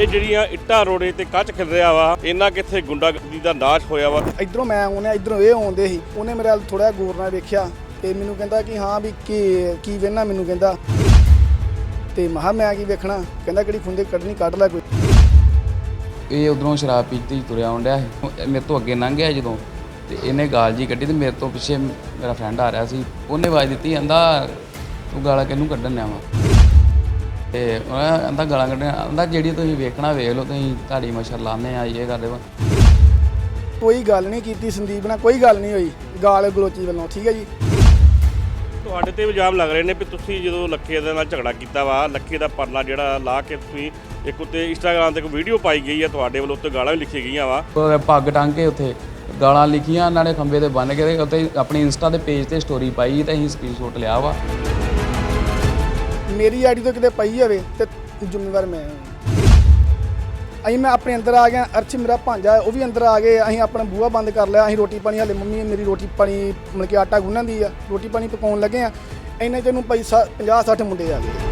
ਇਹ ਜਿਹੜੀਆਂ ਇੱਟਾਂ ਰੋੜੇ ਤੇ ਕੱਚ ਖਿਲ ਰਿਹਾ ਵਾ ਇਹਨਾਂ ਕਿੱਥੇ ਗੁੰਡਾਗਰਦੀ ਦਾ ਨਾਸ਼ ਹੋਇਆ ਵਾ? ਇਧਰੋਂ ਮੈਂ ਆਉਣਿਆ ਇਧਰੋਂ ਇਹ ਆਉਂਦੇ ਸੀ। ਉਹਨੇ ਮੇਰੇ ਵੱਲ ਥੋੜਾ ਗੌਰ ਨਾਲ ਵੇਖਿਆ ਤੇ ਮੈਨੂੰ ਕਹਿੰਦਾ ਕਿ ਹਾਂ ਵੀ ਕੀ ਕੀ ਵੇਖਣਾ ਮੈਨੂੰ ਕਹਿੰਦਾ। ਤੇ ਮਹਾ ਮੈਂ ਕੀ ਵੇਖਣਾ? ਕਹਿੰਦਾ ਕਿਹੜੀ ਖੁੰਦੇ ਕੱਢਣੀ ਕੱਢ ਲੈ ਕੋਈ। ਇਹ ਉਧਰੋਂ ਸ਼ਰਾਬ ਪੀਤੀ ਤੁਰਿਆ ਆਉਂਦਿਆ ਸੀ। ਮੇਰੇ ਤੋਂ ਅੱਗੇ ਲੰਘ ਗਿਆ ਜਦੋਂ। ਤੇ ਇਹਨੇ ਗਾਲ ਜੀ ਕੱਢੀ ਤੇ ਮੇਰੇ ਤੋਂ ਪਿੱਛੇ ਮੇਰਾ ਫਰੈਂਡ ਆ ਰਿਹਾ ਸੀ। ਉਹਨੇ ਆਵਾਜ਼ ਦਿੱਤੀ ਕਹਿੰਦਾ ਤੂੰ ਗਾਲਾਂ ਕਿਹਨੂੰ ਕੱਢਣ ਨਿਆ ਵਾ? ਤੇ ਉਹ ਕਹਿੰਦਾ ਗਾਲਾਂ ਕੱਢਣ ਕਹਿੰਦਾ ਜਿਹੜੀ ਤੁਸੀਂ ਵੇਖਣਾ ਵੇਖ ਲਓ ਤੁਸੀਂ ਤੁਹਾਡੀ ਮਸ਼ਰ ਲਾਣੇ ਆ ਇਹ ਕਰਦੇ ਵਾ। ਕੋਈ ਗੱਲ ਨਹੀਂ ਕੀਤੀ ਸੰਦੀਪ ਨਾਲ ਕੋਈ ਗੱਲ ਨਹੀਂ ਹੋਈ ਗਾਲ ਗਲੋਚੀ ਵੱਲੋਂ ਠੀਕ ਹੈ ਜੀ? ਤੁਹਾਡੇ ਤੇ ਇਲਜ਼ਾਮ ਲੱਗ ਰਹੇ ਨੇ ਵੀ ਤੁਸੀਂ ਜਦੋਂ ਲੱਖੇ ਦੇ ਨਾਲ ਝਗੜਾ ਕੀਤਾ ਵਾ ਲੱਖੇ ਦਾ ਪਰਨਾ ਜਿਹੜਾ ਲਾ ਕੇ ਤੁਸੀਂ ਇੱਕ ਉੱਤੇ ਇੰਸਟਾਗ੍ਰam ਤੇ ਇੱਕ ਵੀਡੀਓ ਪਾਈ ਗਈ ਹੈ ਤੁਹਾਡੇ ਵੱਲੋਂ ਉੱਤੇ ਗਾਲਾਂ ਵੀ ਲਿਖੀਆਂ ਗਈਆਂ ਵਾ। ਉਹ ਪੱਗ ਟੰਗ ਕੇ ਉੱਥੇ ਗਾਲਾਂ ਲਿਖੀਆਂ ਉਹਨਾਂ ਨੇ ਖੰਬੇ ਤੇ ਬੰਨ ਕੇ ਤੇ ਉੱਤੇ ਆਪਣੀ ਇੰਸਟਾ ਦੇ ਪੇਜ ਤੇ ਸਟੋਰੀ ਪਾਈ ਤੇ ਅਸੀਂ ਸਕਰੀਨਸ਼ਾਟ ਲਿਆ ਵਾ। ਮੇਰੀ ਆਈਡੀ ਤੋਂ ਕਿਤੇ ਪਈ ਹੋਵੇ ਤੇ ਜ਼ਿੰਮੇਵਾਰ ਮੈਂ ਹਾਂ। ਅਸੀਂ ਮੈਂ ਆਪਣੇ ਅੰਦਰ ਆ ਗਿਆ ਅਰਸ਼ ਮੇਰਾ ਭਾਂਜਾ ਹੈ, ਉਹ ਵੀ ਅੰਦਰ ਆ ਗਏ ਅਸੀਂ ਆਪਣਾ ਬੂਹਾ ਬੰਦ ਕਰ ਲਿਆ ਅਸੀਂ ਰੋਟੀ ਪਾਣੀ ਹਲੇ ਮੰਮੀ ਮੇਰੀ ਰੋਟੀ ਪਾਣੀ ਮਤਲਬ ਕਿ ਆਟਾ ਗੁੰਨਣ ਦੀ ਆ ਰੋਟੀ ਪਾਣੀ ਪਕਾਉਣ ਲੱਗੇ ਆ। ਇੰਨੇ ਚ ਨੂੰ ਭਾਈ 50 60 ਮੁੰਡੇ ਆ ਗਏ।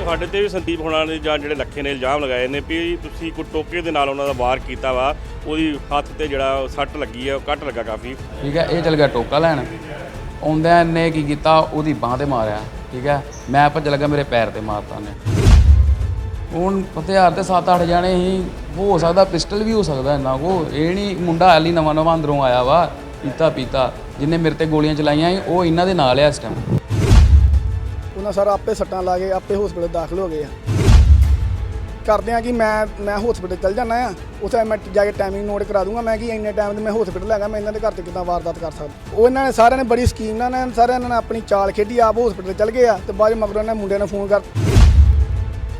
ਤੁਹਾਡੇ ਤੇ ਵੀ ਸੰਦੀਪ ਹੋਣਾ ਨੇ ਜਾਂ ਜਿਹੜੇ ਲੱਖੇ ਨੇ ਇਲਜ਼ਾਮ ਲਗਾਏ ਨੇ ਵੀ ਤੁਸੀਂ ਕੋਈ ਟੋਕੇ ਦੇ ਨਾਲ ਉਹਨਾਂ ਦਾ ਵਾਰ ਕੀਤਾ ਵਾ ਉਹਦੀ ਹੱਥ ਤੇ ਜਿਹੜਾ ਸੱਟ ਲੱਗੀ ਹੈ ਉਹ ਕੱਟ ਲੱਗਾ ਕਾਫੀ। ਠੀਕ ਹੈ ਇਹ ਚਲ ਗਿਆ ਟੋਕਾ ਲੈਣ। ਆਉਂਦਿਆਂ ਨੇ ਕੀ ਕੀਤਾ? ਉਹਦੀ ਬਾਹ ਤੇ ਮਾਰਿਆ, ਠੀਕ ਹੈ? ਮੈਂ ਭੱਜ ਲੱਗਾ, ਮੇਰੇ ਪੈਰ ਤੇ ਮਾਰਤਾ ਨੇ ਹੁਣ ਹਥਿਆਰ ਤੇ 7-8 ਜਾਣੇ ਹੀ, ਹੋ ਸਕਦਾ ਪਿਸਟਲ ਵੀ ਹੋ ਸਕਦਾ ਇੰਨਾ ਕੋ ਇਹ ਨਹੀਂ, ਮੁੰਡਾ ਹਾਲੀ ਨਵਾਂ ਨਵਾਂ ਅੰਦਰੋਂ ਆਇਆ ਵਾ ਪੀਤਾ ਪੀਤਾ ਜਿਹਨੇ ਮੇਰੇ ਤੇ ਗੋਲੀਆਂ ਚਲਾਈਆਂ ਸੀ, ਉਹ ਇਹਨਾਂ ਦੇ ਨਾਲ ਆ ਇਸ ਟਾਈਮ ਉਹਨਾਂ ਸਾਰਾ ਆਪੇ ਸੱਟਾਂ ਲਾ ਕੇ ਆਪੇ ਹਸਪੀਟਲ ਦਾਖਲ ਹੋ ਗਏ ਆ। ਕਰਦੇ ਆ ਕਿ ਮੈਂ ਮੈਂ ਹਸਪੀਟਲ ਚੱਲ ਜਾਣਾ ਆ ਉੱਥੇ ਮੈਂ ਜਾ ਕੇ ਟਾਈਮਿੰਗ ਨੋਟ ਕਰਾ ਦੂੰਗਾ, ਮੈਂ ਕਿ ਇੰਨੇ ਟਾਈਮ ਤੇ ਮੈਂ ਹਸਪੀਟਲ ਹੈਗਾ ਮੈਂ ਇਹਨਾਂ ਦੇ ਘਰ ਤੇ ਕਿੱਦਾਂ ਵਾਰਦਾਤ ਕਰ ਸਕਦਾ। ਉਹ ਇਹਨਾਂ ਨੇ ਸਾਰਿਆਂ ਨੇ ਬੜੀ ਸਕੀਮ ਨਾਲ ਇਹਨਾਂ ਨੇ ਸਾਰਿਆਂ ਨੇ ਆਪਣੀ ਚਾਲ ਖੇਡੀ, ਆਪ ਹਸਪੀਟਲ ਚੱਲ ਗਏ ਆ ਤੇ ਬਾਅਦ 'ਚ ਮਗਰੋਂ ਇਹਨਾਂ ਮੁੰਡਿਆਂ ਨੂੰ ਫੋਨ ਕਰ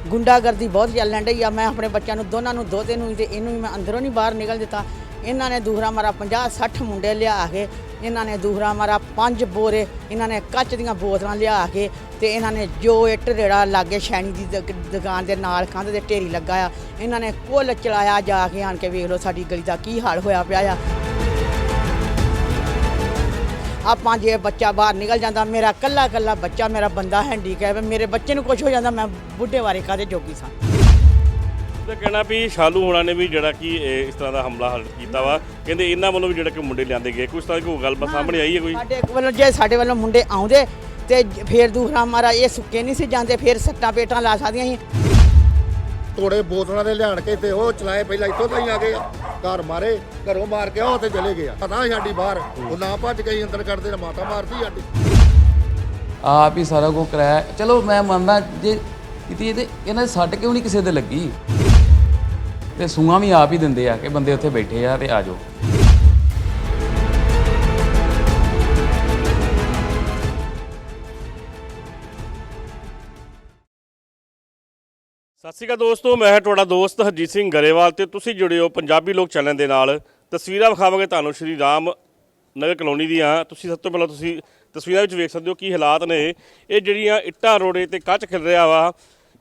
ਗੁੰਡਾਗਰਦੀ ਬਹੁਤ ਚੱਲਣ ਡਈ ਆ। ਮੈਂ ਆਪਣੇ ਬੱਚਿਆਂ ਨੂੰ ਦੋਨਾਂ ਨੂੰ, ਦੋਤੇ ਨੂੰ ਤੇ ਇਹਨੂੰ ਵੀ ਮੈਂ ਅੰਦਰੋਂ ਨਹੀਂ ਬਾਹਰ ਨਿਕਲ ਦਿੱਤਾ। ਇਹਨਾਂ ਨੇ ਦੂਹਰਾ ਮਾਰਾ 50 60 ਮੁੰਡੇ ਲਿਆ ਕੇ ਇਹਨਾਂ ਨੇ ਦੂਹਰਾ ਮਾਰਾ, ਪੰਜ ਬੋਰੇ ਇਹਨਾਂ ਨੇ ਕੱਚ ਦੀਆਂ ਬੋਤਲਾਂ ਲਿਆ ਕੇ ਤੇ ਇਹਨਾਂ ਨੇ ਜੋ ਇੱਟ ਰੇੜਾ ਲਾਗੇ ਸ਼ੈਣੀ ਦੀ ਦੁਕ- ਦੁਕਾਨ ਦੇ ਨਾਲ ਕੰਧ ਦੇ ਢੇਰੀ ਲੱਗਾ ਆ। ਇਹਨਾਂ ਨੇ ਕੁੱਲ ਚਲਾਇਆ ਜਾ ਕੇ ਆਣ ਕੇ ਵੇਖ ਲਓ ਸਾਡੀ ਗਲੀ ਦਾ ਕੀ ਹਾਲ ਹੋਇਆ ਪਿਆ ਆ। ਆਪਾਂ ਜੇ ਬੱਚਾ ਬਾਹਰ ਨਿਕਲ ਜਾਂਦਾ, ਮੇਰਾ ਕੱਲਾ ਕੱਲਾ ਬੱਚਾ, ਮੇਰਾ ਬੰਦਾ ਹੈਂਡੀਕੈਪ ਹੈ, ਮੇਰੇ ਬੱਚੇ ਨੂੰ ਕੁਝ ਹੋ ਜਾਂਦਾ, ਮੈਂ ਬੁੱਢੇ ਬਾਰੇ ਕਾਦੇ ਜੋਗੀ ਸਾਂ? ਤੇ ਕਹਿਣਾ ਵੀ ਸ਼ਾਲੂ ਹੋਣਾ ਨੇ ਵੀ ਜਿਹੜਾ ਕਿ ਇਹ ਇਸ ਤਰ੍ਹਾਂ ਦਾ ਹਮਲਾ ਹਲ ਕੀਤਾ ਵਾ। ਕਹਿੰਦੇ ਇਹਨਾਂ ਵੱਲੋਂ ਵੀ ਜਿਹੜਾ ਕਿ ਮੁੰਡੇ ਲਿਆਂਦੇ ਗਏ। ਕੁਝ ਦੀ ਕੋਈ ਗੱਲਬਾਤ ਸਾਹਮਣੇ ਆਈ ਹੈ ਕੋਈ? ਸਾਡੇ ਵੱਲੋਂ ਜੇ ਸਾਡੇ ਵੱਲੋਂ ਮੁੰਡੇ ਆਉਂਦੇ ਤੇ ਜ- ਫੇਰ ਦੂਸਰਾ ਮਾਰਾ ਇਹ ਸੁੱਕੇ ਨਹੀਂ ਸੀ ਜਾਂਦੇ ਫੇਰ ਸੱਟਾਂ ਪੇਟਾਂ ਲਾ ਸਕਦੀਆਂ ਸੀ। ਤੋੜੇ ਬੋਤਲਾਂ ਦੇ ਲਿਆਣ ਕੇ ਤੇ ਉਹ ਚਲਾਏ ਪਹਿਲਾਂ ਇੱਥੋਂ ਤਾਈਂ ਆ ਗਏ। ਘਰ ਮਾਰੇ ਘਰੋਂ ਮਾਰ ਕੇ ਉਹ ਤੇ ਚਲੇ ਗਏ ਆ। ਪਤਾ ਸਾਡੀ ਬਾਹਰ ਉਹ ਨਾ ਭੱਜ ਗਈ ਅੰਦਰ ਕੱਢਦੇ ਨੇ ਮਾਤਾ ਮਾਰਦੀ ਸਾਡੀ। ਆਪ ਹੀ ਸਾਰਾ ਕੁਝ ਕਰਾਇਆ। ਚਲੋ ਮੈਂ ਮੰਨਦਾ ਜੇ ਕੀਤੀ ਇਹਦੇ ਇਹਨਾਂ ਦੇ ਸੱਟ ਕਿਉਂ ਨਹੀਂ ਕਿਸੇ ਦੇ ਲੱਗੀ? ਤੇ ਸੂਆਂ ਵੀ ਆਪ ਹੀ ਦਿੰਦੇ ਆ ਕਿ ਬੰਦੇ ਉੱਥੇ ਬੈਠੇ ਆ ਤੇ ਆ ਜਾਓ। ਸਤਿ ਸ਼੍ਰੀ ਅਕਾਲ ਦੋਸਤੋ, ਮੈਂ ਹਾਂ ਤੁਹਾਡਾ ਦੋਸਤ ਹਰਜੀਤ ਸਿੰਘ ਗਰੇਵਾਲ ਤੇ ਤੁਸੀਂ ਜੁੜੇ ਹੋ ਪੰਜਾਬੀ ਲੋਕ ਚੈਨਲ ਦੇ ਨਾਲ। ਤਸਵੀਰਾਂ ਵਿਖਾਵਾਂਗੇ ਤੁਹਾਨੂੰ ਸ਼੍ਰੀ ਰਾਮ ਨਗਰ ਕਲੋਨੀ ਦੀਆਂ। ਤੁਸੀਂ ਸਭ ਤੋਂ ਪਹਿਲਾਂ ਤੁਸੀਂ ਤਸਵੀਰਾਂ ਵਿੱਚ ਵੇਖ ਸਕਦੇ ਹੋ ਕੀ ਹਾਲਾਤ ਨੇ। ਇਹ ਜਿਹੜੀਆਂ ਇੱਟਾਂ ਰੋੜੇ ਤੇ ਕੱਚ ਖਿਲ ਰਿਹਾ ਵਾ,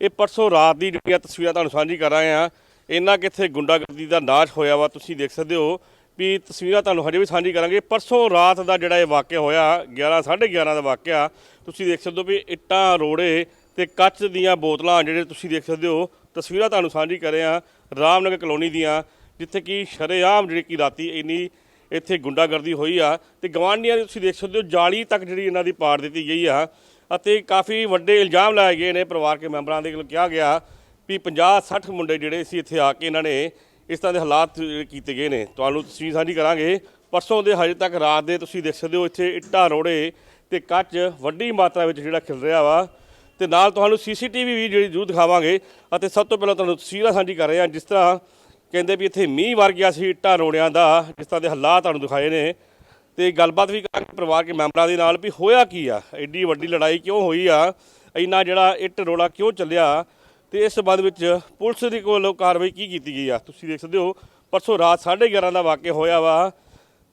ਇਹ ਪਰਸੋਂ ਰਾਤ ਦੀ ਜਿਹੜੀਆਂ ਤਸਵੀਰਾਂ ਤੁਹਾਨੂੰ ਸਾਂਝੀ ਕਰ ਰਹੇ ਆ ਇੰਨਾ ਕਿੱਥੇ ਗੁੰਡਾਗਰਦੀ ਦਾ ਨਾਸ਼ ਹੋਇਆ ਵਾ, ਤੁਸੀਂ ਦੇਖ ਸਕਦੇ ਹੋ ਵੀ ਤਸਵੀਰਾਂ ਤੁਹਾਨੂੰ ਹਜੇ ਵੀ ਸਾਂਝੀ ਕਰਾਂਗੇ। ਪਰਸੋਂ ਰਾਤ ਦਾ ਜਿਹੜਾ ਇਹ ਵਾਕਿਆ ਹੋਇਆ 11 11:30 ਦਾ ਵਾਕਿਆ, ਤੁਸੀਂ ਦੇਖ ਸਕਦੇ ਹੋ ਵੀ ਇੱਟਾਂ, ਰੋੜੇ ਤੇ ਕੱਚ ਦੀਆਂ ਬੋਤਲਾਂ ਜਿਹੜੇ ਤੁਸੀਂ ਦੇਖ ਸਕਦੇ ਹੋ, ਤਸਵੀਰਾਂ ਤੁਹਾਨੂੰ ਸਾਂਝੀ ਕਰ ਰਹੇ ਆ ਰਾਮਨਗਰ ਕਲੋਨੀ ਦੀਆਂ, ਜਿੱਥੇ ਕਿ ਸ਼ਰੇਆਮ ਜਿਹੜੀ ਕਿ ਰਾਤੀ ਇੰਨੀ ਇੱਥੇ ਗੁੰਡਾਗਰਦੀ ਹੋਈ ਆ ਤੇ ਗਵਾਂਢੀਆਂ ਦੀ ਤੁਸੀਂ ਦੇਖ ਸਕਦੇ ਹੋ, ਜਾਲੀ ਤੱਕ ਜਿਹੜੀ ਇਹਨਾਂ ਦੀ ਪਾੜ ਦਿੱਤੀ ਗਈ ਆ ਅਤੇ ਕਾਫੀ ਵੱਡੇ ਇਲਜ਼ਾਮ ਲਾਏ ਗਏ ਨੇ, ਪਰਿਵਾਰਕ ਮੈਂਬਰਾਂ ਦੇ ਵੱਲੋਂ ਕਿਹਾ ਗਿਆ ਵੀ 50 60 ਮੁੰਡੇ ਜਿਹੜੇ ਸੀ ਇੱਥੇ ਆ ਕੇ ਇਹਨਾਂ ਨੇ ਇਸ ਤਰ੍ਹਾਂ ਦੇ ਹਾਲਾਤ ਕੀਤੇ ਗਏ ਨੇ। ਤੁਹਾਨੂੰ ਤਸਵੀਰ ਸਾਂਝੀ ਕਰਾਂਗੇ। ਪਰਸੋਂ ਦੇ ਹਜੇ ਤੱਕ ਰਾਤ ਦੇ ਤੁਸੀਂ ਦੇਖ ਸਕਦੇ ਹੋ ਇੱਥੇ ਇੱਟਾਂ, ਰੋੜੇ ਤੇ ਕੱਚ ਵੱਡੀ ਮਾਤਰਾ ਵਿੱਚ ਜਿਹੜਾ ਖਿਲ ਰਿਹਾ ਵਾ। ਤੇ ਨਾਲ ਤੁਹਾਨੂੰ ਸੀਸੀਟੀਵੀ ਵੀ ਜਿਹੜੀ ਜ਼ਰੂਰ ਦਿਖਾਵਾਂਗੇ। ਅਤੇ ਸਭ ਤੋਂ ਪਹਿਲਾਂ ਤੁਹਾਨੂੰ ਤਸਵੀਰਾਂ ਸਾਂਝੀ ਕਰ ਰਹੇ ਹਾਂ ਜਿਸ ਤਰ੍ਹਾਂ ਕਹਿੰਦੇ ਵੀ ਇੱਥੇ ਮੀਂਹ ਵਰ ਗਿਆ ਸੀ ਇੱਟਾਂ, ਰੋੜਿਆਂ ਦਾ, ਜਿਸ ਤਰ੍ਹਾਂ ਦੇ ਹਾਲਾਤ ਤੁਹਾਨੂੰ ਦਿਖਾਏ ਨੇ। ਤੇ ਗੱਲਬਾਤ ਵੀ ਕਰਾਂਗੇ ਪਰਿਵਾਰ ਦੇ ਮੈਂਬਰਾਂ ਦੇ ਨਾਲ ਵੀ ਹੋਇਆ ਕੀ ਆ? ਐਡੀ ਵੱਡੀ ਲੜਾਈ ਕਿਉਂ ਹੋਈ ਆ? ਇੰਨਾ ਜਿਹੜਾ ਇੱਟ, ਰੋੜਾ ਕਿਉਂ ਚੱਲਿਆ? ਤੇ ਇਸ ਸੰਬੰਧ ਵਿੱਚ ਪੁਲਿਸ ਦੇ ਕੋਲੋਂ ਕਾਰਵਾਈ ਕੀ ਕੀਤੀ ਗਈ ਆ? ਤੁਸੀਂ ਦੇਖ ਸਕਦੇ ਹੋ, ਪਰਸੋਂ ਰਾਤ 11:30 ਦਾ ਵਾਕਿਆ ਹੋਇਆ ਵਾ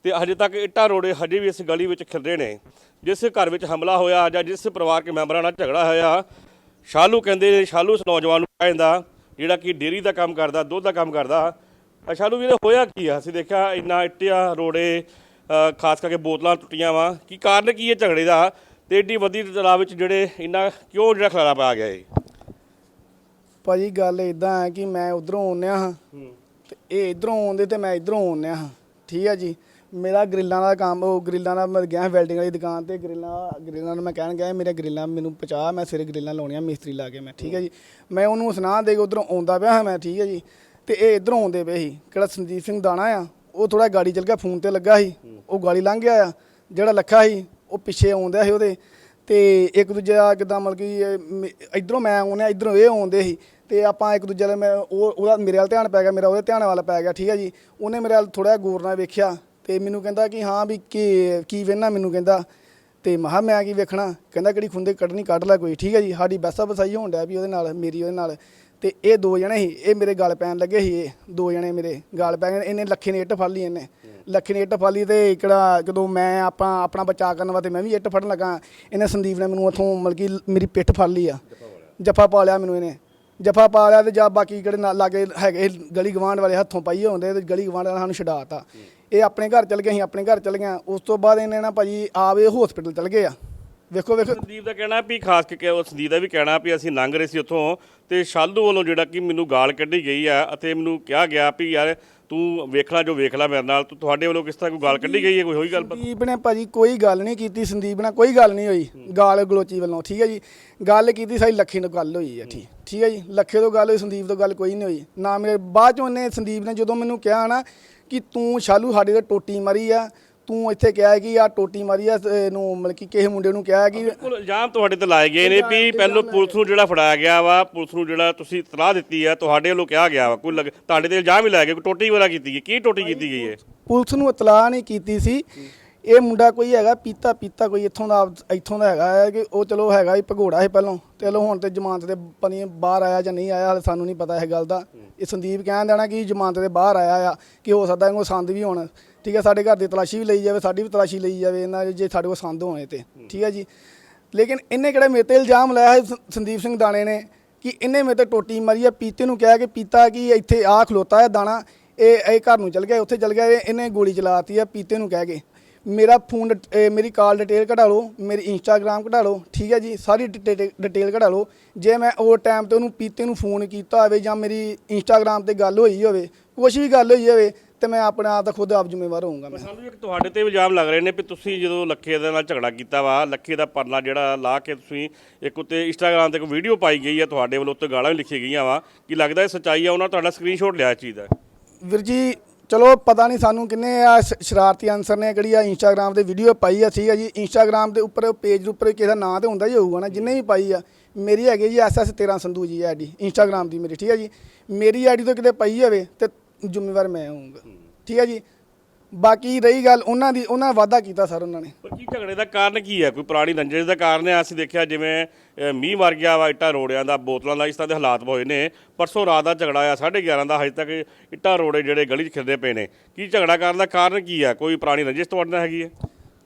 ਤੇ ਹਜੇ ਤੱਕ ਇੱਟਾਂ ਰੋੜੇ ਹਜੇ ਵੀ ਇਸ ਗਲੀ ਵਿੱਚ ਖਿਲ ਰਹੇ ਨੇ। ਜਿਸ ਘਰ ਵਿੱਚ ਹਮਲਾ ਹੋਇਆ ਜਾਂ ਜਿਸ ਪਰਿਵਾਰਕ ਮੈਂਬਰਾਂ ਨਾਲ ਝਗੜਾ ਹੋਇਆ, ਸ਼ਾਲੂ ਕਹਿੰਦੇ ਨੇ, ਸ਼ਾਲੂ ਉਸ ਨੌਜਵਾਨ ਨੂੰ ਕਹਿੰਦਾ ਜਿਹੜਾ ਕਿ ਡੇਰੀ ਦਾ ਕੰਮ ਕਰਦਾ, ਦੁੱਧ ਦਾ ਕੰਮ ਕਰਦਾ। ਆ ਸ਼ਾਲੂ ਵੀਰੇ, ਹੋਇਆ ਕੀ ਆ? ਅਸੀਂ ਦੇਖਿਆ ਇੰਨਾ ਇੱਟਿਆ ਰੋੜੇ ਖਾਸ ਕਰਕੇ ਬੋਤਲਾਂ ਟੁੱਟੀਆਂ ਵਾ। ਕੀ ਕਾਰਨ ਕੀ ਹੈ ਝਗੜੇ ਦਾ? ਤੇ ਏਡੀ ਵੱਡੀ ਤਲਾਬ ਵਿੱਚ ਜਿਹੜੇ ਇੰਨਾ ਕਿਉਂ ਜਿਹੜਾ ਖਲਾਰਾ ਪਾ ਗਿਆ ਏ? ਭਾਜੀ ਗੱਲ ਇਦਾਂ ਹੈ ਕਿ ਮੈਂ ਉਧਰੋਂ ਆਉਂਦਿਆ ਹਾਂ ਤੇ ਇਹ ਇਧਰੋਂ ਆਉਂਦੇ ਤੇ ਮੈਂ ਇਧਰੋਂ ਆਉਂਦਿਆ ਹਾਂ ਠੀਕ ਹੈ ਜੀ? ਮੇਰਾ ਗ੍ਰਿਲਾਂ ਦਾ ਕੰਮ ਉਹ ਗ੍ਰਿਲਾਂ ਦਾ ਮੈਂ ਗਿਆ ਵੈਲਡਿੰਗ ਵਾਲੀ ਦੁਕਾਨ ਤੇ ਗ੍ਰਿਲਾਂ ਗ੍ਰਿਲਾਂ ਨੂੰ ਮੈਂ ਕਹਿਣ ਗਿਆ ਮੇਰੇ ਗ੍ਰਿਲਾਂ ਮੈਨੂੰ ਪਚਾ ਮੈਂ ਸਿਰੇ ਗ੍ਰਿਲਾਂ ਲਾਉਣੀਆਂ ਮਿਸਤਰੀ ਲਾ ਕੇ ਮੈਂ ਠੀਕ ਹੈ ਜੀ? ਮੈਂ ਉਹਨੂੰ ਸੁਣਾ ਦੇ ਕੇ ਉਧਰੋਂ ਆਉਂਦਾ ਪਿਆ ਹਾਂ ਮੈਂ ਠੀਕ ਹੈ ਜੀ? ਤੇ ਇਹ ਇਧਰੋਂ ਆਉਂਦੇ ਪਏ ਸੀ ਕਿਹੜਾ ਸੰਦੀਪ ਸਿੰਘ ਦਾਣਾ ਆ ਉਹ ਥੋੜਾ ਗਾੜੀ ਚੱਲ ਗਿਆ ਫੋਨ ਤੇ ਲੱਗਾ ਸੀ ਉਹ ਗਾੜੀ ਲੰਘ ਗਿਆ ਆ ਜਿਹੜਾ ਲੱਖਾ ਸੀ ਉਹ ਪਿੱਛੇ ਆਉਂਦਾ ਸੀ ਉਹਦੇ। ਤੇ ਇੱਕ ਦੂਜੇ ਦਾ ਕਿਦਾਂ ਮਤਲਬ ਕਿ, ਇਹ ਇੱਧਰੋਂ ਮੈਂ ਆਉਂਦਾ, ਇੱਧਰੋਂ ਇਹ ਆਉਂਦੇ ਸੀ। ਤੇ ਆਪਾਂ ਇੱਕ ਦੂਜੇ ਦੇ ਮੈਂ, ਉਹ, ਉਹਦਾ ਮੇਰੇ ਵੱਲ ਧਿਆਨ ਪੈ ਗਿਆ, ਮੇਰਾ ਉਹਦੇ ਧਿਆਨ ਵੱਲ ਪੈ ਗਿਆ, ਠੀਕ ਹੈ ਜੀ। ਉਹਨੇ ਮੇਰੇ ਵੱਲ ਥੋੜਾ ਗੌਰ ਨਾਲ ਵੇਖਿਆ ਤੇ ਮੈਨੂੰ ਕਹਿੰਦਾ ਕਿ ਹਾਂ ਵੀ ਕੀ ਕੀ ਵੇਖਣਾ ਮੈਨੂੰ ਕਹਿੰਦਾ। ਤੇ ਮਹਾ ਮੈਂ ਕੀ ਵੇਖਣਾ? ਕਹਿੰਦਾ, ਕਿਹੜੀ ਖੁੰਦੇ ਕੱਢਣੀ, ਕੱਢ ਲੈ ਕੋਈ, ਠੀਕ ਹੈ ਜੀ। ਸਾਡੀ ਬੈਸਾ ਬਸਾਈ ਹੋਣ ਡਿਆ ਵੀ ਉਹਦੇ ਨਾਲ, ਮੇਰੀ ਉਹਦੇ ਨਾਲ। ਤੇ ਇਹ ਦੋ ਜਣੇ ਸੀ, ਇਹ ਮੇਰੇ ਗਲ ਪੈਣ ਲੱਗੇ ਸੀ, ਇਹ ਦੋ ਜਣੇ ਮੇਰੇ ਗਲ ਪੈ ਗਏ, ਇਹਨੇ ਲੱਖੇ ਨੇ ਇੱਟ ਫੜ ਲਈ ਇਹਨੇ। ਲੱਖੇ ਨੇ ਇੱਟ ਫੜ ਲਈ ਤੇ ਕਿਹੜਾ ਜਦੋਂ ਮੈਂ ਆਪਾਂ, ਆਪਣਾ ਬਚਾਅ ਕਰਨ ਵਾਸਤੇ ਮੈਂ ਵੀ ਇੱਟ ਫੜਨ ਲੱਗਾ, ਇਹਨੇ ਸੰਦੀਪ ਨੇ ਮੈਨੂੰ ਉੱਥੋਂ ਮਤਲਬ ਕਿ ਮੇਰੀ ਪਿੱਠ ਫੜ ਲਈ ਆ। ਜੱਫਾ ਪਾ ਲਿਆ ਮੈਨੂੰ ਇਹਨੇ। ਜੱਫਾ ਪਾ ਲਿਆ ਤੇ ਜਾਂ ਬਾਕੀ ਕਿਹੜੇ ਨਾਲ ਲਾਗੇ ਹੈਗੇ ਗਲੀ ਗਵਾਂਢ ਵਾਲੇ ਹੱਥੋਂ ਪਾਈਏ ਹੁੰਦੇ ਤੇ ਗਲੀ ਗਵਾਂਢ ਵਾਲਾ ਨੇ ਸਾਨੂੰ ਛਡਾਤਾ। ਇਹ ਆਪਣੇ ਘਰ ਚਲ ਗਏ ਅਸੀਂ ਆਪਣੇ ਘਰ ਚਲ ਗਏ। ਉਸ ਤੋਂ ਬਾਅਦ ਇਹਨੇ ਨਾ ਭਾਜੀ ਆਵੇ ਹਸਪੀਟਲ ਚਲ ਗਏ ਆ। ਵੇਖੋ ਵੇਖੋ ਸੰਦੀਪ ਦਾ ਕਹਿਣਾ ਵੀ ਖਾਸ ਕਰਕੇ ਉਹ ਸੰਦੀਪ ਦਾ ਵੀ ਕਹਿਣਾ ਵੀ ਅਸੀਂ ਲੰਘ ਰਹੇ ਸੀ ਉੱਥੋਂ ਤੇ ਸ਼ਾਲੂ ਵੱਲੋਂ ਜਿਹੜਾ ਕਿ ਮੈਨੂੰ ਗਾਲ ਕੱਢੀ ਗਈ ਆ ਅਤੇ ਮੈਨੂੰ ਕਿਹਾ ਗਿਆ ਵੀ ਯਾਰ ਤੂੰ ਵੇਖਣਾ ਜੋ ਵੇਖ ਲੈ ਮੇਰੇ ਨਾਲ ਤੂੰ ਤੁਹਾਡੇ ਵੱਲੋਂ ਕਿਸ ਤਰ੍ਹਾਂ ਕੋਈ ਗਾਲ ਕੱਢੀ ਗਈ ਹੈ ਕੋਈ ਹੋਈ ਗੱਲ ਸੰਦੀਪ ਨੇ ਭਾਜੀ ਕੋਈ ਗੱਲ ਨਹੀਂ ਕੀਤੀ ਸੰਦੀਪ ਨਾਲ ਕੋਈ ਗੱਲ ਨਹੀਂ ਹੋਈ ਗਾਲ ਗਲੋਚੀ ਵੱਲੋਂ ਠੀਕ ਹੈ ਜੀ। ਗੱਲ ਕੀਤੀ ਸਾਡੀ ਲੱਖੀ ਨਾਲ ਗੱਲ ਹੋਈ ਹੈ ਠੀਕ ਠੀਕ ਹੈ ਜੀ। ਲੱਖੇ ਤੋਂ ਗੱਲ ਹੋਈ ਸੰਦੀਪ ਤੋਂ ਗੱਲ ਕੋਈ ਨਹੀਂ ਹੋਈ। ਨਾ ਮੇਰੇ ਬਾਅਦ ਚੋਂ ਉਹਨੇ ਸੰਦੀਪ ਨੇ ਜਦੋਂ ਮੈਨੂੰ ਕਿਹਾ ਨਾ ਕਿ ਤੂੰ ਸ਼ਾਲੂ ਸਾਡੇ ਤੇ ਟੋਟੀ ਮਾਰੀ ਆ ਤੂੰ ਇੱਥੇ ਕਿਹਾ ਕਿ ਆ ਟੋਟੀ ਮਾਰੀ ਆ ਇਹਨੂੰ ਮਤਲਬ ਕਿ ਕਿਸੇ ਮੁੰਡੇ ਨੂੰ ਕਿਹਾ ਕਿ ਬਿਲਕੁਲ ਇਲਜ਼ਾਮ ਤੁਹਾਡੇ ਤੇ ਲਾਏ ਗਏ ਨੇ ਵੀ ਪਹਿਲੋਂ ਪੁਲਿਸ ਨੂੰ ਜਿਹੜਾ ਫੜਾਇਆ ਗਿਆ ਵਾ ਪੁਲਿਸ ਨੂੰ ਜਿਹੜਾ ਤੁਸੀਂ ਇਤਲਾਹ ਦਿੱਤੀ ਹੈ ਤੁਹਾਡੇ ਵੱਲੋਂ ਕਿਹਾ ਗਿਆ ਵਾ। ਕੋਈ ਲੱਗ- ਤੁਹਾਡੇ ਤੇ ਇਲਜ਼ਾਮ ਹੀ ਲਾਇਆ ਗਿਆ ਕੋਈ ਟੋਟੀ ਵਾਲਾ ਕੀਤੀ ਗਈ ਕੀ ਟੋਟੀ ਕੀਤੀ ਗਈ ਹੈ? ਪੁਲਿਸ ਨੂੰ ਇਤਲਾਹ ਨਹੀਂ ਕੀਤੀ ਸੀ। ਇਹ ਮੁੰਡਾ ਕੋਈ ਹੈਗਾ ਪੀਤਾ ਪੀਤਾ ਕੋਈ ਇੱਥੋਂ ਦਾ ਇੱਥੋਂ ਦਾ ਹੈਗਾ ਹੈ ਕਿ ਉਹ ਚਲੋ ਹੈਗਾ ਹੀ ਭਗੋੜਾ ਸੀ ਪਹਿਲੋਂ। ਚਲੋ ਹੁਣ ਤੇ ਜ਼ਮਾਨਤ ਦੇ ਪਨੀ ਬਾਹਰ ਆਇਆ ਜਾਂ ਨਹੀਂ ਆਇਆ ਹਾਲੇ ਸਾਨੂੰ ਨਹੀਂ ਪਤਾ ਇਹ ਗੱਲ ਦਾ। ਇਹ ਸੰਦੀਪ ਕਹਿਣ ਦੇਣਾ ਕਿ ਜ਼ਮਾਨਤ ਦੇ ਬਾਹਰ ਆਇਆ ਆ ਕਿ ਹੋ ਸਕਦਾ ਇਹਨੂੰ ਸੰਦ ਵੀ ਹੋਣ। ਠੀਕ ਹੈ, ਸਾਡੇ ਘਰ ਦੀ ਤਲਾਸ਼ੀ ਵੀ ਲਈ ਜਾਵੇ, ਸਾਡੀ ਵੀ ਤਲਾਸ਼ੀ ਲਈ ਜਾਵੇ, ਇਹਨਾਂ ਜੇ ਸਾਡੇ ਕੋਲ ਸੰਦ ਹੋਣੇ ਤੇ, ਠੀਕ ਹੈ ਜੀ। ਲੇਕਿਨ ਇਹਨੇ ਕਿਹੜਾ ਮੇਰੇ ਤੇ ਇਲਜ਼ਾਮ ਲਾਇਆ ਹੈ ਸ- ਸੰਦੀਪ ਸਿੰਘ ਦਾਣੇ ਨੇ ਕਿ ਇਹਨੇ ਮੇਰੇ ਤੇ ਟੋਟੀ ਮਾਰੀ ਹੈ, ਪੀਤੇ ਨੂੰ ਕਿਹਾ ਕਿ ਪੀਤਾ ਕਿ ਇੱਥੇ ਆ ਖਲੋਤਾ ਹੈ, ਦਾਣਾ, ਇਹ ਇਹ ਘਰ ਨੂੰ ਚਲ ਗਿਆ, ਉੱਥੇ ਚਲ ਗਿਆ, ਇਹ- ਇਹਨੇ ਗੋਲੀ ਚਲਾਤੀ ਹੈ, ਪੀਤੇ ਨੂੰ ਕਹਿ ਕੇ। ਮੇਰਾ ਫੋਨ ਡਿਟ- ਇਹ ਮੇਰੀ ਕਾਲ ਡਿਟੇਲ ਕਢਾ ਲਓ, ਮੇਰੀ ਇੰਸਟਾਗ੍ਰam ਕਢਾ ਲਓ, ਠੀਕ ਹੈ ਜੀ, ਸਾਰੀ ਡਿਟੇ- ਡਿਟੇਲ ਕਢਾ ਲਓ। ਜੇ ਮੈਂ ਉਹ ਟਾਈਮ ਤੇ ਉਹਨੂੰ ਪੀਤੇ ਨੂੰ ਫੋਨ ਕੀਤਾ ਹੋਵੇ ਜਾਂ ਮੇਰੀ ਇੰਸਟਾਗ੍ਰam ਤੇ ਗੱਲ ਹੋਈ ਹੋਵੇ, ਕੁਛ ਵੀ ਗੱਲ ਹੋਈ ਹੋਵੇ ਤੇ ਮੈਂ ਆਪਣੇ ਆਪ ਦਾ ਖੁਦ ਆਪ ਜ਼ਿੰਮੇਵਾਰ ਹੋਊਂਗਾ ਮੈਂ। ਸਾਨੂੰ ਇੱਕ ਤੁਹਾਡੇ ਤੇ ਇਲਜ਼ਾਮ ਲੱਗ ਰਹੇ ਨੇ ਵੀ ਤੁਸੀਂ ਜਦੋਂ ਲੱਖੇ ਦੇ ਨਾਲ ਝਗੜਾ ਕੀਤਾ ਵਾ ਲੱਖੇ ਦਾ ਪਰਨਾ ਜਿਹੜਾ ਲਾ ਕੇ ਤੁਸੀਂ ਇੱਕ ਉੱਤੇ ਇੰਸਟਾਗ੍ਰam ਤੇ ਇੱਕ ਵੀਡੀਓ ਪਾਈ ਗਈ ਹੈ ਤੁਹਾਡੇ ਵੱਲੋਂ ਉੱਤੇ ਗਾਲਾਂ ਵੀ ਲਿਖੀਆਂ ਗਈਆਂ ਵਾ। ਕੀ ਲੱਗਦਾ ਇਹ ਸੱਚਾਈ ਆ? ਉਹਨਾਂ ਤੁਹਾਡਾ ਸਕਰੀਨਸ਼ਾਟ ਲਿਆ ਇਸ ਚੀਜ਼ ਦਾ। ਵੀਰ ਜੀ ਚਲੋ ਪਤਾ ਨਹੀਂ ਸਾਨੂੰ ਕਿੰਨੇ ਆ ਸ਼- ਸ਼ਰਾਰਤੀ ਅਨਸਰ ਨੇ ਕਿਹੜੀ ਆ ਇੰਸਟਾਗ੍ਰam ਤੇ ਵੀਡੀਓ ਪਾਈ ਆ ਠੀਕ ਆ ਜੀ। ਇੰਸਟਾਗ੍ਰam ਦੇ ਉੱਪਰ ਪੇਜ ਦੇ ਉੱਪਰ ਕਿਸੇ ਦਾ ਨਾਂ ਤੇ ਹੁੰਦਾ ਹੀ ਹੋਊਗਾ ਨਾ ਜਿੰਨੇ ਵੀ ਪਾਈ ਆ। ਮੇਰੀ ਹੈਗੀ ਜੀ SS 13 Sandhu ji ID Instagram ਦੀ ਮੇਰੀ ਠੀਕ ਆ ਜੀ। ਮੇਰੀ ਆਈਡੀ ਤੋਂ ਕਿਤੇ ਪਈ ਹੋਵੇ ਤੇ ਜ਼ਿੰਮੇਵਾਰ ਮੈਂ ਹੋਊਂਗਾ। ਠੀਕ ਆ ਜੀ? ਬਾਕੀ ਰਹੀ ਗੱਲ ਉਹਨਾਂ ਦੀ ਉਹਨਾਂ ਨੇ ਵਾਅਦਾ ਕੀਤਾ ਸਰ ਉਹਨਾਂ ਨੇ। ਪਰ ਕੀ ਝਗੜੇ ਦਾ ਕਾਰਨ ਕੀ ਹੈ? ਕੋਈ ਪੁਰਾਣੀ ਰੰਜਿਸ਼ ਦਾ ਕਾਰਨ ਹੈ? ਅਸੀਂ ਦੇਖਿਆ ਜਿਵੇਂ ਅ, ਮੀਂਹ ਮਰ ਗਿਆ ਵਾ ਇੱਟਾਂ ਰੋੜਿਆਂ ਦਾ ਬੋਤਲਾਂ ਦਾ ਇਸ ਤਰ੍ਹਾਂ ਦੇ ਹਾਲਾਤ ਹੋਏ ਨੇ। ਪਰਸੋਂ ਰਾਤ ਦਾ ਝਗੜਾ ਆ 11:30 ਦਾ ਹਜੇ ਤੱਕ ਇੱਟਾਂ ਰੋੜੇ ਜਿਹੜੇ ਗਲੀ 'ਚ ਖਿਰਦੇ ਪਏ ਨੇ। ਕੀ ਝਗੜਾ ਕਰਨ ਦਾ ਕਾਰਨ ਕੀ ਹੈ? ਕੋਈ ਪੁਰਾਣੀ ਰੰਜਿਸ਼ ਤੁਹਾਡੇ ਨਾਲ ਹੈਗੀ ਹੈ?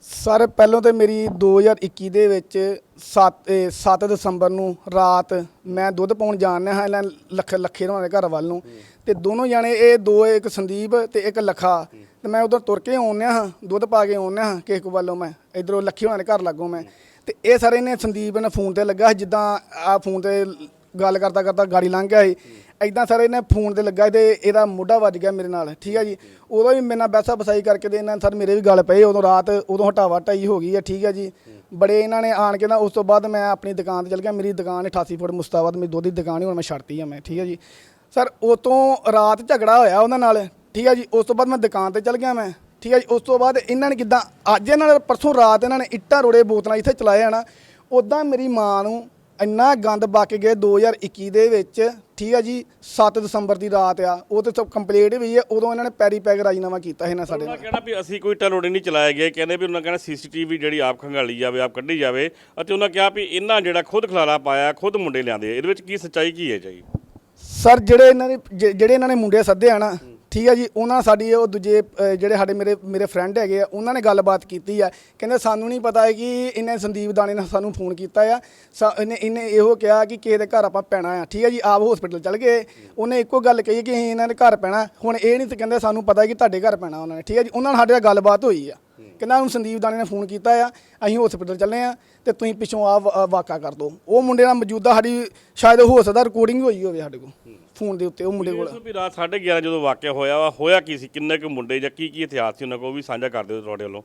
ਸਰ ਪਹਿਲਾਂ ਤੇ ਮੇਰੀ 2021 ਦੇ ਵਿੱਚ 7 7 ਦਸੰਬਰ ਨੂੰ ਰਾਤ ਮੈਂ ਦੁੱਧ ਪਾਉਣ ਜਾਣਿਆ ਹਾਂ ਇਹਨਾਂ ਲੱਖ ਲੱਖੇ ਹੋਣਾ ਦੇ ਘਰ ਵੱਲ ਨੂੰ। ਤੇ ਦੋਨੋਂ ਜਾਣੇ ਇਹ ਦੋ ਇੱਕ ਸੰਦੀਪ ਤੇ ਇੱਕ ਲੱਖਾ। ਤੇ ਮੈਂ ਉਧਰ ਤੁਰ ਕੇ ਆਉਂਦਿਆ ਹਾਂ ਦੁੱਧ ਪਾ ਕੇ ਆਉਂਦਿਆ ਹਾਂ ਕਿਸੇ ਕੋ ਵੱਲੋਂ ਮੈਂ। ਇਧਰੋਂ ਲੱਖੀ ਹੋਣਾ ਦੇ ਘਰ ਲੱਗੋਂ ਮੈਂ। ਤੇ ਇਹ ਸਾਰੇ ਨੇ ਸੰਦੀਪ ਨੇ ਫੋਨ ਤੇ ਲੱਗਾ ਸੀ, ਜਿੱਦਾਂ ਆ ਫੋਨ ਤੇ ਗੱਲ ਕਰਦਾ ਕਰਦਾ ਗਾੜੀ ਲੰਘ ਗਿਆ ਸੀ। ਐਦਾਂ ਸਾਰੇ ਇਹਨੇ ਫੋਨ ਤੇ ਲੱਗਾ ਤੇ ਇਹਦਾ ਮੋਢਾ ਵੱਜ ਗਿਆ ਮੇਰੇ ਨਾਲ ਠੀਕ ਹੈ ਜੀ। ਉਦੋਂ ਵੀ ਮੇਰੇ ਨਾਲ ਬੈਸਾ ਬਸਾਈ ਕਰਕੇ ਤੇ ਇਹਨਾਂ ਨੇ ਸਰ ਮੇਰੇ ਵੀ ਗੱਲ ਪਏ ਉਦੋਂ ਰਾਤ ਉਦੋਂ ਹਟਾਵਾ ਢਾਈ ਹੋ ਗਈ ਹੈ ਠੀਕ ਹੈ ਜੀ। ਬੜੇ ਇਹਨਾਂ ਨੇ ਆਣ ਕੇ ਨਾ ਉਸ ਤੋਂ ਬਾਅਦ ਮੈਂ ਆਪਣੀ ਦੁਕਾਨ ਤੇ ਚਲ ਗਿਆ ਮੇਰੀ ਦੁਕਾਨ 88 ਫੁੱਟ ਮੁਸਤਾਬਾਦ ਮੇਰੀ ਦੁੱਧ ਦੀ ਦੁਕਾਨ ਹੀ ਹੁਣ ਮੈਂ ਛੱਡਤੀ ਆ ਮੈਂ ਠੀਕ ਹੈ ਜੀ। ਸਰ ਉਹ ਤੋਂ ਰਾਤ ਝਗੜਾ ਹੋਇਆ ਉਹਨਾਂ ਨਾਲ। ਠੀਕ ਹੈ ਜੀ ਉਸ ਤੋਂ ਬਾਅਦ ਮੈਂ ਦੁਕਾਨ ਤੇ ਚਲ ਗਿਆ ਮੈਂ। ਠੀਕ ਹੈ ਜੀ ਉਸ ਤੋਂ ਬਾਅਦ ਇਹਨਾਂ ਨੇ ਕਿਦਾਂ ਅੱਜ ਇਹਨਾਂ ਨੇ ਪਰਸੋਂ ਰਾਤ ਇਹਨਾਂ ਨੇ ਇੱਟਾਂ ਰੋੜੇ ਬੋਤਲਾਂ ਇੱਥੇ ਚਲਾਏ ਆ ਨਾ ਉਦਾਂ ਮੇਰੀ ਮਾਂ ਨੂੰ ਇੰਨਾ ਗੰਦ ਬਕ ਗਏ 2021 ਦੇ ਵਿੱਚ। ਠੀਕ ਹੈ ਜੀ 7 ਦਸੰਬਰ ਦੀ ਰਾਤ ਆ ਉਹ ਤੇ ਸਭ ਕੰਪਲੀਟ ਵੀ ਹੈ ਉਦੋਂ ਇਹਨਾਂ ਨੇ ਪੈਰੀ ਪੈਗ ਰਾਜੀਨਾਮਾ ਕੀਤਾ ਸੀ ਇਹਨਾਂ ਸਾਡੇ ਉਹਨਾਂ ਨਾਲ। ਕਹਿਣਾ ਵੀ ਅਸੀਂ ਕੋਈ ਟਲੋੜੇ ਨਹੀਂ ਚਲਾਏ ਗਏ ਕਹਿੰਦੇ ਵੀ ਉਹਨਾਂ ਕਹਿਣਾ ਸੀਸੀਟੀਵੀ ਜਿਹੜੀ ਆਪ ਖੰਗਾਲੀ ਜਾਵੇ ਆਪ ਕੱਢੀ ਜਾਵੇ ਅਤੇ ਉਹਨਾਂ ਕਿਹਾ ਵੀ ਇਹਨਾਂ ਜਿਹੜਾ ਖੁਦ ਖਲਾਰਾ ਪਾਇਆ ਖੁਦ ਮੁੰਡੇ ਲਿਆਂਦੇ ਇਹਦੇ ਵਿੱਚ ਕੀ ਸੱਚਾਈ ਕੀ ਹੈ ਜੀ? ਸਰ ਜਿਹੜੇ ਇਹਨਾਂ ਨੇ ਜ- ਜਿਹੜੇ ਇਹਨਾਂ ਨੇ ਮੁੰਡੇ ਸੱਦੇ ਆ ਨਾ ਠੀਕ ਹੈ ਜੀ ਉਹਨਾਂ ਸਾਡੀ ਉਹ ਦੂਜੇ ਅ, ਜਿਹੜੇ ਸਾਡੇ ਮੇਰੇ ਮੇਰੇ ਫਰੈਂਡ ਹੈਗੇ ਆ ਉਹਨਾਂ ਨੇ ਗੱਲਬਾਤ ਕੀਤੀ ਆ। ਕਹਿੰਦੇ ਸਾਨੂੰ ਨਹੀਂ ਪਤਾ ਹੈ ਕਿ ਇਹਨੇ ਸੰਦੀਪ ਦਾਣੇ ਨੇ ਸਾਨੂੰ ਫੋਨ ਕੀਤਾ ਆ। ਸਾ- ਇਹਨੇ ਇਹਨੇ ਇਹੋ ਕਿਹਾ ਕਿ ਕਿਸੇ ਦੇ ਘਰ ਆਪਾਂ ਪੈਣਾ ਆ ਠੀਕ ਹੈ ਜੀ ਆਪ ਹਸਪੀਟਲ ਚਲ ਗਏ। ਉਹਨੇ ਇੱਕੋ ਗੱਲ ਕਹੀ ਕਿ ਅਸੀਂ ਇਹਨਾਂ ਦੇ ਘਰ ਪੈਣਾ। ਹੁਣ ਇਹ ਨਹੀਂ ਤੇ ਕਹਿੰਦੇ ਸਾਨੂੰ ਪਤਾ ਕਿ ਤੁਹਾਡੇ ਘਰ ਪੈਣਾ ਉਹਨਾਂ ਨੇ ਠੀਕ ਹੈ ਜੀ ਉਹਨਾਂ ਨਾਲ ਸਾਡੇ ਨਾਲ ਗੱਲਬਾਤ ਹੋਈ ਆ। ਕਹਿੰਦਾ ਹੁਣ ਸੰਦੀਪ ਦਾਣੇ ਨੇ ਫੋਨ ਕੀਤਾ ਆ ਅਸੀਂ ਹਸਪੀਟਲ ਚੱਲੇ ਆ ਤੇ ਤੁਸੀਂ ਪਿੱਛੋਂ ਆ ਵਾਕਾ ਕਰ ਦਿਓ। ਉਹ ਮੁੰਡੇ ਨਾਲ ਮੌਜੂਦਾ ਸਾਡੀ ਸ਼ਾਇਦ ਹੋ ਸਕਦਾ ਰਿਕਾਰਡਿੰਗ ਹੋਈ ਹੋਵੇ ਸਾਡੇ ਕੋਲ ਫੋਨ ਦੇ ਉੱਤੇ ਉਹ ਮੁੰਡੇ ਕੋਲ। ਵੀ ਰਾਤ 11:30 ਜਦੋਂ ਵਾਕਿਆ ਹੋਇਆ ਵਾ ਹੋਇਆ ਕੀ ਸੀ? ਕਿੰਨੇ ਕੁ ਮੁੰਡੇ ਜਾਂ ਕੀ ਕੀ ਇਤਿਹਾਸ ਸੀ ਉਹਨਾਂ ਕੋਲ? ਉਹ ਵੀ ਸਾਂਝਾ ਕਰ ਦਿਓ ਤੁਹਾਡੇ ਵੱਲੋਂ।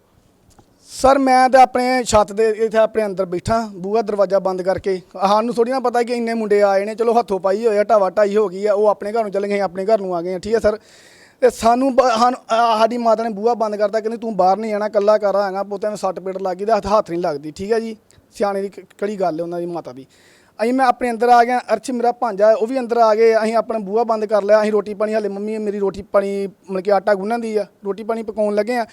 ਸਰ ਮੈਂ ਤੇ ਆਪਣੇ ਛੱਤ ਦੇ ਇੱਥੇ ਆਪਣੇ ਅੰਦਰ ਬੈਠਾ ਬੂਹਾ ਦਰਵਾਜ਼ਾ ਬੰਦ ਕਰਕੇ। ਸਾਨੂੰ ਥੋੜੀ ਨਾ ਪਤਾ ਕਿ ਇੰਨੇ ਮੁੰਡੇ ਆਏ ਨੇ ਚਲੋ ਹੱਥੋਂ ਪਾਈ ਹੋਇਆ ਢਾਵਾ ਢਾਈ ਹੋ ਗਈ ਆ ਉਹ ਆਪਣੇ ਘਰ ਨੂੰ ਚਲੇ ਗਏ ਆਪਣੇ ਘਰ ਨੂੰ ਆ ਗਏ ਠੀਕ ਹੈ ਸਰ? ਤੇ ਸਾਨੂੰ ਬ- ਸਾਨੂੰ- ਆਹ ਸਾਡੀ ਮਾਤਾ ਨੇ ਬੂਹਾ ਬੰਦ ਕਰਤਾ ਕਹਿੰਦੀ ਤੂੰ ਬਾਹਰ ਨਹੀਂ ਜਾਣਾ ਕੱਲਾ ਕਰ ਆਂਗਾ ਪੁੱਤਾਂ ਨੂੰ ਸੱਟ ਪੇਟ ਲੱਗੀ ਤੇ ਹੱਥ ਹੱਥ ਨਹੀਂ ਲੱਗਦੀ ਠੀਕ ਹੈ ਜੀ? ਸਿਆਣੇ ਦੀ ਕ- ਕਿਹੜੀ ਗੱਲ ਹੈ ਉਹਨਾਂ ਦੀ ਮਾਤਾ ਦੀ। ਅਸੀਂ ਮੈਂ ਆਪਣੇ ਅੰਦਰ ਆ ਗਿਆ ਅਰਸ਼ ਮੇਰਾ ਭਾਂਜਾ ਹੈ, ਉਹ ਵੀ ਅੰਦਰ ਆ ਗਏ ਅਸੀਂ ਆਪਣਾ ਬੂਹਾ ਬੰਦ ਕਰ ਲਿਆ ਅਸੀਂ ਰੋਟੀ ਪਾਣੀ ਹਾਲੇ ਮੰਮੀ ਮੇਰੀ ਰੋਟੀ ਪਾਣੀ ਮਤਲਬ ਕਿ ਆਟਾ ਗੁੰਨਣ ਦੀ ਆ ਰੋਟੀ ਪਾਣੀ ਪਕਾਉਣ ਲੱਗੇ ਆ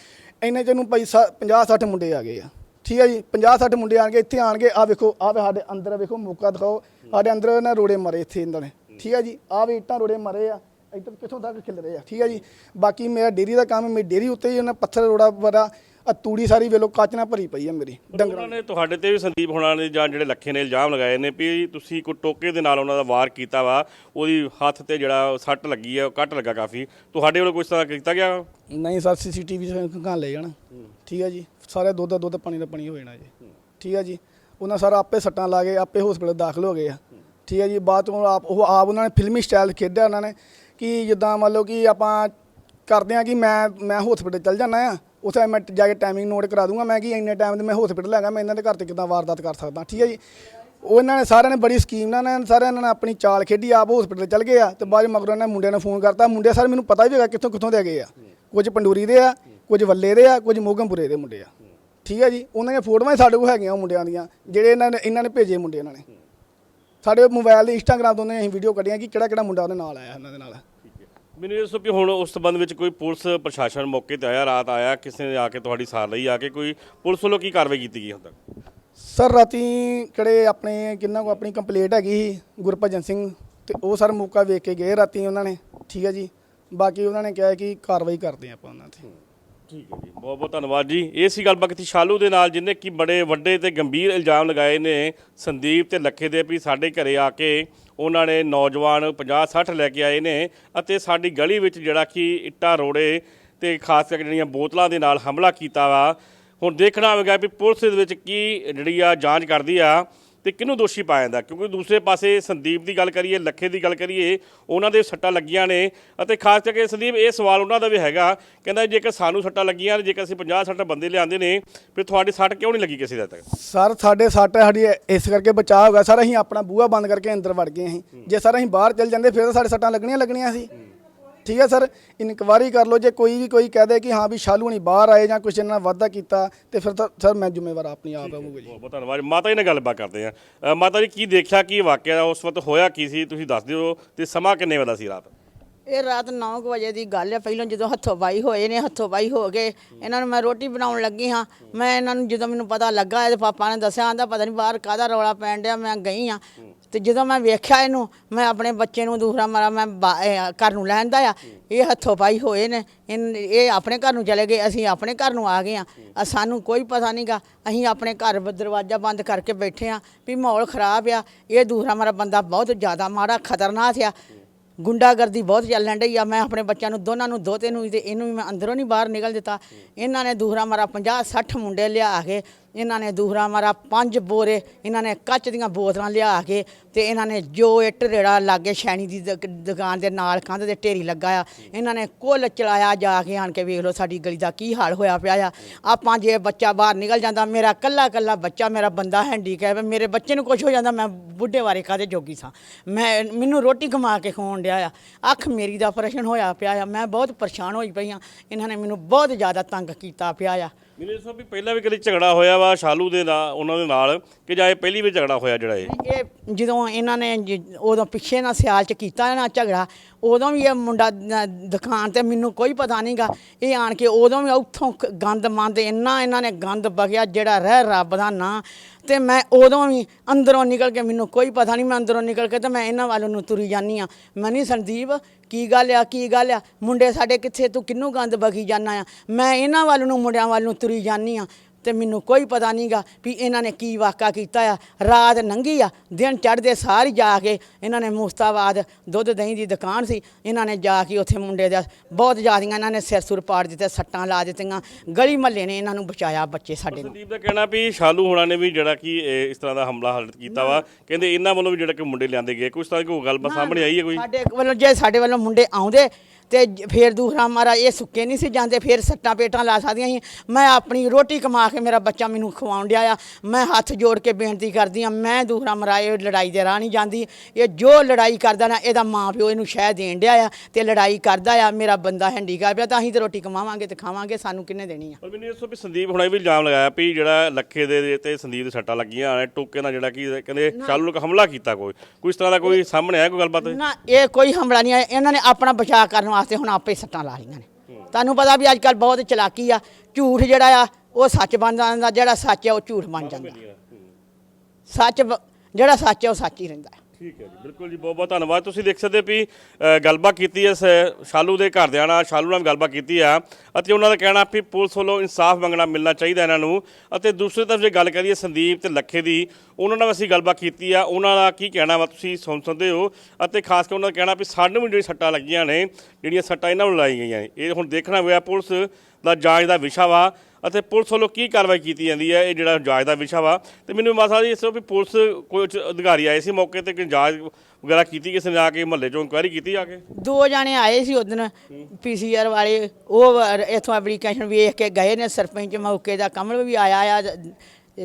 ਇੰਨੇ ਚ ਨੂੰ ਭਾਈ 50 60 ਮੁੰਡੇ ਆ ਗਏ ਆ ਠੀਕ ਹੈ ਜੀ? 50 60 ਮੁੰਡੇ ਆਣਗੇ ਇੱਥੇ ਆਣਗੇ ਆ ਵੇਖੋ ਆ ਸਾਡੇ ਅੰਦਰ ਵੇਖੋ ਮੌਕਾ ਦਿਖਾਓ ਸਾਡੇ ਅੰਦਰ ਨਾ ਰੋੜੇ ਮਰੇ ਇੱਥੇ ਇਹਨਾਂ ਨੇ ਠੀਕ ਹੈ ਜੀ? ਆ ਵੀ ਇੱਟਾਂ ਰੋੜੇ ਮਰੇ ਆ ਇੱਧਰ ਕਿੱਥੋਂ ਤੱਕ ਖਿਲ ਰਹੇ ਆ। ਠੀਕ ਹੈ ਜੀ। ਬਾਕੀ ਮੇਰਾ ਡੇਰੀ ਦਾ ਕੰਮ ਹੈ ਮੇਰੀ ਡੇਰੀ ਉੱਤੇ ਹੀ ਉਹਨਾਂ ਪੱਥਰ ਰੋੜਾ ਵਰਾ ਆ ਤੂੜੀ ਸਾਰੀ ਵੇਲੋ ਕੱਚ ਨਾਲ ਭਰੀ ਪਈ ਆ ਮੇਰੀ ਡੰਗਰਾਂ ਉਹਨਾਂ ਨੇ ਤੁਹਾਡੇ ਤੇ ਵੀ ਸੰਦੀਪ ਹੋਣਾ ਨੇ ਜਾਂ ਜਿਹੜੇ ਲੱਖੇ ਨੇ ਇਲਜ਼ਾਮ ਲਗਾਏ ਨੇ ਵੀ ਤੁਸੀਂ ਕੋਈ ਟੋਕੇ ਦੇ ਨਾਲ ਉਹਨਾਂ ਦਾ ਵਾਰ ਕੀਤਾ ਵਾ ਉਹਦੀ ਹੱਥ ਤੇ ਜਿਹੜਾ ਸੱਟ ਲੱਗੀ ਆ ਉਹ ਕੱਟ ਲੱਗਾ ਕਾਫੀ। ਤੁਹਾਡੇ ਵੱਲੋਂ ਕੁਝ ਤਰ੍ਹਾਂ ਕੀਤਾ ਗਿਆ? ਨਹੀਂ ਸਰ ਸੀਸੀਟੀਵੀ ਘਾਂ ਲੈ ਜਾਣਾ। ਠੀਕ ਹੈ ਜੀ। ਸਾਰੇ ਦੁੱਧ ਦਾ ਦੁੱਧ ਪਾਣੀ ਦਾ ਪਾਣੀ ਹੋ ਜਾਣਾ ਜੀ। ਠੀਕ ਹੈ ਜੀ। ਉਹਨਾਂ ਸਾਰਾ ਆਪੇ ਸੱਟਾਂ ਲਾ ਕੇ ਆਪੇ ਹਸਪੀਟਲ ਦਾਖਲ ਹੋ ਗਏ ਆ। ਠੀਕ ਹੈ ਜੀ। ਬਾਅਦ ਤੋਂ ਆਪ ਉਹ ਆਪ ਉਹਨਾਂ ਨੇ ਫਿਲਮੀ ਸਟਾਈਲ ਖੇਡਿਆ ਉਹਨਾਂ ਨੇ ਕਿ ਜਿੱਦਾਂ ਮੰਨ ਲਓ ਕਿ ਆਪਾਂ ਕਰਦੇ ਆ ਕਿ ਮੈਂ ਮੈਂ ਹਸਪੀਟਲ ਚੱਲ ਜਾਣਾ ਆ ਉੱਥੇ ਮੈਂ ਜਾ ਕੇ ਟਾਈਮਿੰਗ ਨੋਟ ਕਰਾ ਦੂੰਗਾ, ਮੈਂ ਕਿ ਇੰਨੇ ਟਾਈਮ ਤੇ ਮੈਂ ਹਸਪੀਟਲ ਹੈਗਾ ਮੈਂ ਇਹਨਾਂ ਦੇ ਘਰ ਤੇ ਕਿੱਦਾਂ ਵਾਰਦਾਤ ਕਰ ਸਕਦਾ, ਠੀਕ ਹੈ ਜੀ? ਉਹ ਇਹਨਾਂ ਨੇ ਸਾਰਿਆਂ ਨੇ ਬੜੀ ਸਕੀਮ ਨਾਲ ਇਹਨਾਂ ਸਾਰਿਆਂ ਇਹਨਾਂ ਨੇ ਆਪਣੀ ਚਾਲ ਖੇਡੀ, ਆਪ ਹਸਪੀਟਲ ਚੱਲ ਗਏ ਆ, ਤੇ ਬਾਅਦ 'ਚ ਮਗਰੋਂ ਇਹਨਾਂ ਮੁੰਡਿਆਂ ਨੇ ਫੋਨ ਕਰਤਾ, ਮੁੰਡੇ ਸਰ ਮੈਨੂੰ ਪਤਾ ਵੀ ਹੈਗਾ ਕਿੱਥੋਂ ਕਿੱਥੋਂ ਦੇ ਗਏ ਆ, ਕੁਝ ਪੰਡੂਰੀ ਦੇ ਆ, ਕੁਝ ਵੱਲੇ ਦੇ ਆ, ਕੁਝ ਮੋਗਮਪੁਰੇ ਦੇ ਮੁੰਡੇ ਆ, ਠੀਕ ਹੈ ਜੀ? ਉਹਨਾਂ ਦੀਆਂ ਫੋਟੋਆਂ ਹੀ ਸਾਡੇ ਕੋਲ ਹੈਗੀਆਂ ਉਹ ਮੁੰਡਿਆਂ ਦੀਆਂ, ਜਿਹੜੇ ਇਹਨਾਂ ਨੇ ਇਹਨਾਂ ਨੇ ਭੇਜੇ ਮੁੰਡੇ ਇਹਨਾਂ ਨੇ। ਸਾਡੇ ਮੋਬਾਈਲ ਦੇ ਇੰਸਟਾਗ੍ਰਾਮ ਤੋਂ ਉਹਨੇ ਅਸੀਂ ਵੀਡੀਓ ਕੱਢੀਆਂ ਕਿ ਕਿਹੜਾ ਕਿਹੜਾ ਮੁੰਡਾ ਉਹਦੇ ਨਾਲ ਆਇਆ, ਇਹਨਾਂ ਦੇ ਨਾਲ। ਮੈਨੂੰ ਇਹ ਵੀ ਹੁਣ ਉਸ ਸੰਬੰਧ ਵਿੱਚ ਕੋਈ ਪੁਲਿਸ ਪ੍ਰਸ਼ਾਸਨ ਮੌਕੇ ਤੇ ਆਇਆ ਰਾਤ ਆਇਆ ਕਿਸੇ ਨੇ ਆ ਕੇ ਤੁਹਾਡੀ ਸਾਰ ਲਈ ਆ ਕੇ ਕੋਈ ਪੁਲਿਸ ਵੱਲੋਂ ਕੀ ਕਾਰਵਾਈ ਕੀਤੀ ਗਈ ਹੁਣ ਤੱਕ? ਸਰ ਰਾਤੀ ਕਿਹੜੇ ਆਪਣੇ ਕਿੰਨਾ ਕੋ ਆਪਣੀ ਕੰਪਲੀਟ ਹੈਗੀ ਸੀ ਗੁਰਭਜਨ ਸਿੰਘ ਤੇ ਉਹ ਸਰ ਮੌਕਾ ਵੇਖ ਕੇ ਗਏ ਰਾਤੀ ਉਹਨਾਂ ਨੇ ਠੀਕ ਹੈ ਜੀ। ਬਾਕੀ ਉਹਨਾਂ ਨੇ ਕਿਹਾ ਕਿ ਕਾਰਵਾਈ ਕਰਦੇ ਆਪਾਂ ਉਹਨਾਂ ਤੇ। ਠੀਕ ਹੈ ਜੀ ਬਹੁਤ ਬਹੁਤ ਧੰਨਵਾਦ ਜੀ। ਇਹ ਸੀ ਗੱਲਬਾਤ ਕੀਤੀ ਸ਼ਾਲੂ ਦੇ ਨਾਲ ਜਿਨੇ ਕਿ ਬੜੇ ਵੱਡੇ ਤੇ ਗੰਭੀਰ ਇਲਜ਼ਾਮ ਲਗਾਏ ਨੇ ਸੰਦੀਪ ਤੇ ਲੱਖੇ ਦੇ ਵੀ ਸਾਡੇ ਘਰੇ ਆ ਕੇ ਉਹਨਾਂ ਨੇ ਨੌਜਵਾਨ 50 60 ਲੈ ਕੇ ਆਏ ਨੇ ਅਤੇ ਸਾਡੀ ਗਲੀ ਵਿੱਚ ਜਿਹੜਾ ਕਿ ਇੱਟਾਂ, ਰੋੜੇ ਤੇ ਖਾਸ ਕਰਕੇ ਜਿਹੜੀਆਂ ਬੋਤਲਾਂ ਦੇ ਨਾਲ ਹਮਲਾ ਕੀਤਾ ਵਾ। ਹੁਣ ਦੇਖਣਾ ਹੋਵੇਗਾ ਵੀ ਪੁਲਿਸ ਦੇ ਵਿੱਚ ਕੀ ਜਿਹੜੀ ਆ ਜਾਂਚ ਕਰਦੀ ਆ। ਤੇ ਕਿਹਨੂੰ ਦੋਸ਼ੀ ਪਾਇਆ ਜਾਂਦਾ? ਕਿਉਂਕਿ ਦੂਸਰੇ ਪਾਸੇ ਸੰਦੀਪ ਦੀ ਗੱਲ ਕਰੀਏ, ਲੱਖੇ ਦੀ ਗੱਲ ਕਰੀਏ, ਉਹਨਾਂ ਦੇ ਸੱਟਾਂ ਲੱਗੀਆਂ ਨੇ। ਅਤੇ ਖਾਸ ਕਰਕੇ ਸੰਦੀਪ, ਇਹ ਸਵਾਲ ਉਹਨਾਂ ਦਾ ਵੀ ਹੈਗਾ, ਕਹਿੰਦਾ ਜੇਕਰ ਸਾਨੂੰ ਸੱਟਾਂ ਲੱਗੀਆਂ ਤੇ ਜੇਕਰ ਅਸੀਂ 50 60 ਬੰਦੇ ਲਿਆਂਦੇ ਨੇ, ਫਿਰ ਤੁਹਾਡੀ ਸੱਟ ਕਿਉਂ ਨਹੀਂ ਲੱਗੀ ਕਿਸੇ ਦਾ ਤੱਕ? ਸਰ, ਸਾਡੇ ਸੱਟ ਸਾਡੀ, ਇਸ ਕਰਕੇ ਬਚਾਅ ਹੋ ਗਿਆ। ਸਰ, ਅਸੀਂ ਆਪਣਾ ਬੂਹਾ ਬੰਦ ਕਰਕੇ ਅੰਦਰ ਵੜ ਗਏ ਅਸੀਂ। ਜੇ ਸਰ, ਅਸੀਂ ਬਾਹਰ ਚੱਲ ਜਾਂਦੇ, ਫਿਰ ਤਾਂ ਸਾਡੇ ਸੱਟਾਂ ਲੱਗਣੀਆਂ ਲੱਗਣੀਆਂ ਸੀ। ਠੀਕ ਹੈ ਸਰ ਇਨਕੁਆਰੀ ਕਰ ਲਓ ਜੇ ਕੋਈ ਵੀ ਕੋਈ ਕਹਦੇ ਕਿ ਹਾਂ ਵੀ ਸ਼ਾਲੂ ਨਹੀਂ ਬਾਹਰ ਆਏ ਜਾਂ ਕੁਛ ਇਹਨਾਂ ਨਾਲ ਵਾਅਦਾ ਕੀਤਾ ਤੇ ਫਿਰ ਤਾਂ ਸਰ ਮੈਂ ਜ਼ਿੰਮੇਵਾਰ ਆਪਣੀ ਆਪ ਹੋਊਗਾ ਜੀ। ਬਹੁਤ ਬਹੁਤ ਧੰਨਵਾਦ। ਮਾਤਾ ਜੀ ਨਾਲ ਗੱਲਬਾਤ ਕਰਦੇ ਆ ਮਾਤਾ ਜੀ ਕੀ ਦੇਖਿਆ ਕੀ ਵਾਕਿਆ ਉਸ ਵਕਤ ਹੋਇਆ ਕੀ ਸੀ ਤੁਸੀਂ ਦੱਸ ਦਿਓ ਤੇ ਸਮਾਂ ਕਿੰਨੇ ਵਜੇ ਦਾ ਸੀ ਰਾਤ? ਇਹ ਰਾਤ 9 ਵਜੇ ਦੀ ਗੱਲ ਹੈ। ਪਹਿਲਾਂ ਜਦੋਂ ਹੱਥੋਂ ਬਾਈ ਹੋਏ ਨੇ ਹੱਥੋਂ ਬਾਈ ਹੋ ਗਏ ਇਹਨਾਂ ਨੂੰ ਮੈਂ ਰੋਟੀ ਬਣਾਉਣ ਲੱਗੀ ਹਾਂ। ਮੈਂ ਇਹਨਾਂ ਨੂੰ ਜਦੋਂ ਮੈਨੂੰ ਪਤਾ ਲੱਗਾ ਇਹਦੇ ਪਾਪਾ ਨੇ ਦੱਸਿਆ ਆਂਦਾ ਪਤਾ ਨਹੀਂ ਬਾਹਰ ਕਾਹਦਾ ਰੌਲਾ ਪੈਣ ਡਿਆ ਮੈਂ ਗਈ ਹਾਂ। ਤੇ ਜਦੋਂ ਮੈਂ ਵੇਖਿਆ ਇਹਨੂੰ, ਮੈਂ ਆਪਣੇ ਬੱਚੇ ਨੂੰ ਦੂਸਰਾ ਮਾਰਾ ਮੈਂ ਬਾ- ਇਹ ਘਰ ਨੂੰ ਲੈਂਦਾ ਆ, ਇਹ ਹੱਥੋਂ ਪਾਈ ਹੋਏ ਨੇ ਇਨ- ਇਹ ਆਪਣੇ ਘਰ ਨੂੰ ਚਲੇ ਗਏ, ਅਸੀਂ ਆਪਣੇ ਘਰ ਨੂੰ ਆ ਗਏ ਆ। ਅ ਸਾਨੂੰ ਕੋਈ ਪਤਾ ਨਹੀਂਗਾ ਅਸੀਂ ਆਪਣੇ ਘਰ ਬ- ਦਰਵਾਜ਼ਾ ਬੰਦ ਕਰਕੇ ਬੈਠੇ ਆ, ਵੀ ਮਾਹੌਲ ਖਰਾਬ ਆ, ਇਹ ਦੂਸਰਾ ਮਾਰਾ ਬੰਦਾ ਬਹੁਤ ਜ਼ਿਆਦਾ ਮਾੜਾ, ਖਤਰਨਾਕ ਆ। ਗੁੰਡਾਗਰਦੀ ਬਹੁਤ ਚੱਲਣ ਡਈ ਆ, ਮੈਂ ਆਪਣੇ ਬੱਚਿਆਂ ਨੂੰ ਦੋਨਾਂ ਨੂੰ, ਦੋਤੇ ਨੂੰ ਤੇ ਇਹਨੂੰ ਵੀ ਮੈਂ ਅੰਦਰੋਂ ਨਹੀਂ ਬਾਹਰ ਨਿਕਲ ਦਿੱਤਾ। ਇਹਨਾਂ ਨੇ ਦੂਹਰਾ ਮਾਰਾ 50 60 ਮੁੰਡੇ ਲਿਆ ਕੇ ਇਹਨਾਂ ਨੇ ਦੂਹਰਾ ਮਾਰਾ, ਪੰਜ ਬੋਰੇ ਇਹਨਾਂ ਨੇ ਕੱਚ ਦੀਆਂ ਬੋਤਲਾਂ ਲਿਆ ਕੇ ਤੇ ਇਹਨਾਂ ਨੇ ਜੋ ਇੱਟ ਰੇੜਾ ਲਾਗੇ ਸ਼ੈਣੀ ਦੀ ਦੁਕ- ਦੁਕਾਨ ਦੇ ਨਾਲ ਕੰਧ ਦੇ ਢੇਰੀ ਲੱਗਾ ਆ। ਇਹਨਾਂ ਨੇ ਕੁੱਲ ਚਲਾਇਆ ਜਾ ਕੇ ਆਣ ਕੇ ਵੇਖ ਲਓ ਸਾਡੀ ਗਲੀ ਦਾ ਕੀ ਹਾਲ ਹੋਇਆ ਪਿਆ ਆ। ਆਪਾਂ ਜੇ ਬੱਚਾ ਬਾਹਰ ਨਿਕਲ ਜਾਂਦਾ, ਮੇਰਾ ਕੱਲਾ ਕੱਲਾ ਬੱਚਾ, ਮੇਰਾ ਬੰਦਾ ਹੈਂਡੀਕੈਪ ਹੈ, ਮੇਰੇ ਬੱਚੇ ਨੂੰ ਕੁਝ ਹੋ ਜਾਂਦਾ, ਮੈਂ ਬੁੱਢੇ ਬਾਰੇ ਕਾਦੇ ਜੋਗੀ ਸਾਂ? ਮੈਂ, ਮੈਨੂੰ ਰੋਟੀ ਕਮਾ ਕੇ ਖਵਾਉਣ ਡਿਆ ਆ। ਅੱਖ ਮੇਰੀ ਦਾ ਆਪਰੇਸ਼ਨ ਹੋਇਆ ਪਿਆ ਆ, ਮੈਂ ਬਹੁਤ ਪਰੇਸ਼ਾਨ ਹੋਈ ਪਈ ਆ। ਇਹਨਾਂ ਨੇ ਮੈਨੂੰ ਬਹੁਤ ਜ਼ਿਆਦਾ ਤੰਗ ਕੀਤਾ ਪਿਆ ਆ। ਮੈਨੂੰ ਦੱਸੋ ਵੀ ਪਹਿਲਾਂ ਵੀ ਕਦੇ ਝਗੜਾ ਹੋਇਆ ਵਾ ਸ਼ਾਲੂ ਦੇ ਨਾਲ ਉਹਨਾਂ ਦੇ ਨਾਲ, ਕਿ ਜਾਂ ਇਹ ਪਹਿਲੀ ਵਾਰ ਝਗੜਾ ਹੋਇਆ ਜਿਹੜਾ ਇਹ? ਇਹ ਜਦੋਂ ਇਹਨਾਂ ਨੇ ਜ- ਉਦੋਂ ਪਿੱਛੇ ਨਾ ਸਿਆਲ ਚ ਕੀਤਾ ਨਾ ਝਗੜਾ, ਉਦੋਂ ਵੀ ਇਹ ਮੁੰਡਾ ਨ- ਦੁਕਾਨ ਤੇ ਮੈਨੂੰ ਕੋਈ ਪਤਾ ਨਹੀਂਗਾ, ਇਹ ਆਣ ਕੇ ਉਦੋਂ ਵੀ ਉੱਥੋਂ ਕ- ਗੰਦ ਮੰਦ ਇੰਨਾ ਇਹਨਾਂ ਨੇ ਗੰਦ ਬਗਿਆ ਜਿਹੜਾ ਰਹਿ ਰੱਬ ਦਾ ਨਾਂ, ਤੇ ਮੈਂ ਉਦੋਂ ਵੀ ਅੰਦਰੋਂ ਨਿਕਲ ਕੇ ਮੈਨੂੰ ਕੋਈ ਪਤਾ ਨਹੀਂ ਮੈਂ ਅੰਦਰੋਂ ਨਿਕਲ ਕੇ ਤੇ ਮੈਂ ਇਹਨਾਂ ਵੱਲ ਨੂੰ ਤੁਰੀ ਜਾਨੀ ਆ ਮੈਂ ਨਹੀਂ ਸੰਦੀਪ ਕੀ ਗੱਲ ਆ, ਕੀ ਗੱਲ ਆ? ਮੁੰਡੇ ਸਾਡੇ ਕਿੱਥੇ, ਤੂੰ ਕਿੰਨੂੰ ਗੰਦ ਬਗੀ ਜਾਨਾ ਆ? ਮੈਂ ਇਹਨਾਂ ਵੱਲ ਨੂੰ, ਮੁੰਡਿਆਂ ਵੱਲ ਨੂੰ ਤੁਰੀ ਜਾਨੀ ਆ। ਤੇ ਮੈਨੂੰ ਕੋਈ ਪਤਾ ਨਹੀਂਗਾ ਵੀ ਇਹਨਾਂ ਨੇ ਕੀ ਵਾਕਾ ਕੀਤਾ ਆ। ਰਾਤ ਲੰਘੀ ਆ ਦਿਨ ਚੜ੍ਹਦੇ ਸਾਰ ਹੀ ਜਾ ਕੇ ਇਹਨਾਂ ਨੇ ਮੁਸਤਾਬਾਦ ਦੁੱਧ ਦਹੀਂ ਦੀ ਦੁਕਾਨ ਸੀ। ਇਹਨਾਂ ਨੇ ਜਾ ਕੇ ਉੱਥੇ ਮੁੰਡੇ ਦਾ ਬਹੁਤ ਜ਼ਿਆਦੀਆਂ ਇਹਨਾਂ ਨੇ ਸਿਰ ਸੁਰ ਪਾੜ ਦਿੱਤੇ ਸੱਟਾਂ ਲਾ ਦਿੱਤੀਆਂ। ਗਲੀ ਮਹੱਲੇ ਨੇ ਇਹਨਾਂ ਨੂੰ ਬਚਾਇਆ ਬੱਚੇ ਸਾਡੇ ਨੂੰ। ਸੰਦੀਪ ਦਾ ਕਹਿਣਾ ਵੀ ਸ਼ਾਲੂ ਹੋਣਾ ਨੇ ਵੀ ਜਿਹੜਾ ਕਿ ਇਹ ਇਸ ਤਰ੍ਹਾਂ ਦਾ ਹਮਲਾ ਹਰਤ ਕੀਤਾ ਵਾ। ਕਹਿੰਦੇ ਇਹਨਾਂ ਵੱਲੋਂ ਵੀ ਜਿਹੜਾ ਕਿ ਮੁੰਡੇ ਲਿਆਂਦੇ ਗਏ। ਕੁਝ ਦੀ ਕੋਈ ਗੱਲਬਾਤ ਸਾਹਮਣੇ ਆਈ ਹੈ ਕੋਈ? ਸਾਡੇ ਵੱਲੋਂ ਜੇ ਸਾਡੇ ਵੱਲੋਂ ਮੁੰਡੇ ਆਉਂਦੇ ਤੇ ਫੇਰ ਦੂਸਰਾ ਮਾਰਾ ਇਹ ਸੁੱਕੇ ਨਹੀਂ ਸੀ ਜਾਂਦੇ ਫੇਰ ਸੱਟਾਂ ਪੇਟਾਂ ਲਾ ਸਕਦੀਆਂ ਸੀ। ਮੈਂ ਆਪਣੀ ਰੋਟੀ ਕਮਾ ਕੇ ਮੇਰਾ ਬੱਚਾ ਮੈਨੂੰ ਖਵਾਉਣ ਡਿਆ ਆ। ਮੈਂ ਹੱਥ ਜੋੜ ਕੇ ਬੇਨਤੀ ਕਰਦੀ ਆ ਮੈਂ ਦੂਸਰਾ ਮਰਾ ਇਹ ਲੜਾਈ ਦੇ ਰਾਹ ਨਹੀਂ ਜਾਂਦੀ। ਇਹ ਜੋ ਲੜਾਈ ਕਰਦਾ ਨਾ ਇਹਦਾ ਮਾਂ ਪਿਓ ਇਹਨੂੰ ਸ਼ਹਿ ਦੇਣ ਡਿਆ ਆ ਤੇ ਲੜਾਈ ਕਰਦਾ ਆ। ਮੇਰਾ ਬੰਦਾ ਹੈਂਡੀਕੈਪ ਆ ਤਾਂ ਅਸੀਂ ਤੇ ਰੋਟੀ ਕਮਾਵਾਂਗੇ ਤੇ ਖਾਵਾਂਗੇ ਸਾਨੂੰ ਕਿੰਨੇ ਦੇਣੀ ਆ? ਪਰ ਮੈਨੂੰ ਇਹ ਦੱਸੋ ਵੀ ਸੰਦੀਪ ਹੁਣੇ ਵੀ ਇਲਜ਼ਾਮ ਲਗਾਇਆ ਵੀ ਜਿਹੜਾ ਲੱਖੇ ਦੇ ਤੇ ਸੰਦੀਪ ਦੇ ਸੱਟਾਂ ਲੱਗੀਆਂ ਨੇ ਟੋਕੇ ਨਾਲ ਜਿਹੜਾ ਕਿ ਕਹਿੰਦੇ ਸ਼ਾਲੂ ਨੂੰ ਹਮਲਾ ਕੀਤਾ ਕੋਈ। ਕੋਈ ਇਸ ਤਰ੍ਹਾਂ ਦਾ ਕੋਈ ਸਾਹਮਣੇ ਆਇਆ ਕੋਈ ਗੱਲਬਾਤ? ਨਾ ਇਹ ਕੋਈ ਹਮਲਾ ਨਹੀਂ ਆਇਆ। ਇਹਨਾਂ ਨੇ ਆਪਣਾ ਬਚਾਅ ਕਰਨ ਵਾਸਤੇ ਹੁਣ ਆਪੇ ਸੱਟਾਂ ਲਾ ਲਈਆਂ ਨੇ। ਤੁਹਾਨੂੰ ਪਤਾ ਵੀ ਅੱਜ ਕੱਲ ਬਹੁਤ ਚਲਾਕੀ ਆ ਝੂਠ ਜਿਹੜਾ ਆ ਉਹ ਸੱਚ ਬਣ ਜਾਂਦਾ ਜਿਹੜਾ ਸੱਚ ਆ ਉਹ ਝੂਠ ਬਣ ਜਾਂਦਾ। ਸੱਚ ਜਿਹੜਾ ਸੱਚ ਆ ਉਹ ਸੱਚ ਹੀ ਰਹਿੰਦਾ ਠੀਕ ਹੈ ਜੀ ਬਿਲਕੁਲ ਜੀ ਬਹੁਤ ਬਹੁਤ ਧੰਨਵਾਦ। ਤੁਸੀਂ ਦੇਖ ਸਕਦੇ ਵੀ ਗੱਲਬਾਤ ਕੀਤੀ ਹੈ ਸ਼ਾਲੂ ਦੇ ਘਰਦਿਆਂ ਨਾਲ ਸ਼ਾਲੂ ਨਾਲ ਗੱਲਬਾਤ ਕੀਤੀ ਆ। ਅਤੇ ਉਹਨਾਂ ਦਾ ਕਹਿਣਾ ਵੀ ਪੁਲਿਸ ਵੱਲੋਂ ਇਨਸਾਫ ਮੰਗਣਾ ਮਿਲਣਾ ਚਾਹੀਦਾ ਇਹਨਾਂ ਨੂੰ। ਅਤੇ ਦੂਸਰੀ ਤਰਫ ਜੇ ਗੱਲ ਕਰੀਏ ਸੰਦੀਪ ਤੇ ਲੱਖੇ ਦੀ ਉਹਨਾਂ ਨਾਲ ਅਸੀਂ ਗੱਲਬਾਤ ਕੀਤੀ ਆ। ਉਹਨਾਂ ਦਾ ਕੀ ਕਹਿਣਾ ਵਾ ਤੁਸੀਂ ਸੁਣ ਸਕਦੇ ਹੋ। ਅਤੇ ਖਾਸ ਕਰਕੇ ਉਹਨਾਂ ਦਾ ਕਹਿਣਾ ਵੀ ਸਾਨੂੰ ਵੀ ਜਿਹੜੀ ਸੱਟਾਂ ਲੱਗੀਆਂ ਨੇ ਜਿਹੜੀਆਂ ਸੱਟਾਂ ਇਹਨਾਂ ਨੂੰ ਲਾਈਆਂ ਗਈਆਂ ਨੇ। ਇਹ ਹੁਣ ਦੇਖਣਾ ਹੋਇਆ ਪੁਲਿਸ ਦਾ ਜਾਂਚ ਦਾ ਵਿਸ਼ਾ ਵਾ ਅਤੇ ਪੁਲਿਸ ਵੱਲੋਂ ਕੀ ਕਾਰਵਾਈ ਕੀਤੀ ਜਾਂਦੀ ਹੈ, ਇਹ ਜਿਹੜਾ ਜਾਂਚ ਦਾ ਵਿਸ਼ਾ ਵਾ। ਤੇ ਮੈਨੂੰ ਮਾਸਾ ਜੀ ਇਸ ਵੀ ਪੁਲਿਸ ਕੋਈ ਅਧਿਕਾਰੀ ਆਏ ਸੀ ਮੌਕੇ ਤੇ ਕਿ ਜਾਂਚ ਵਗੈਰਾ ਕੀਤੀ, ਕਿਸੇ ਨੇ ਆ ਕੇ ਮਹੱਲੇ ਚੋਂ ਇਨਕੁਆਇਰੀ ਕੀਤੀ ਆ ਕੇ? ਦੋ ਜਾਣੇ ਆਏ ਸੀ ਉਦੋਂ ਪੀਸੀਆਰ ਵਾਲੇ, ਉਹ ਵ- ਇੱਥੋਂ ਐਪਲੀਕੇਸ਼ਨ ਵੇਖ ਕੇ ਗਏ ਨੇ, ਸਰਪੰਚ ਮੌਕੇ ਦਾ ਕਮਲ ਵੀ ਆਇਆ ਆ,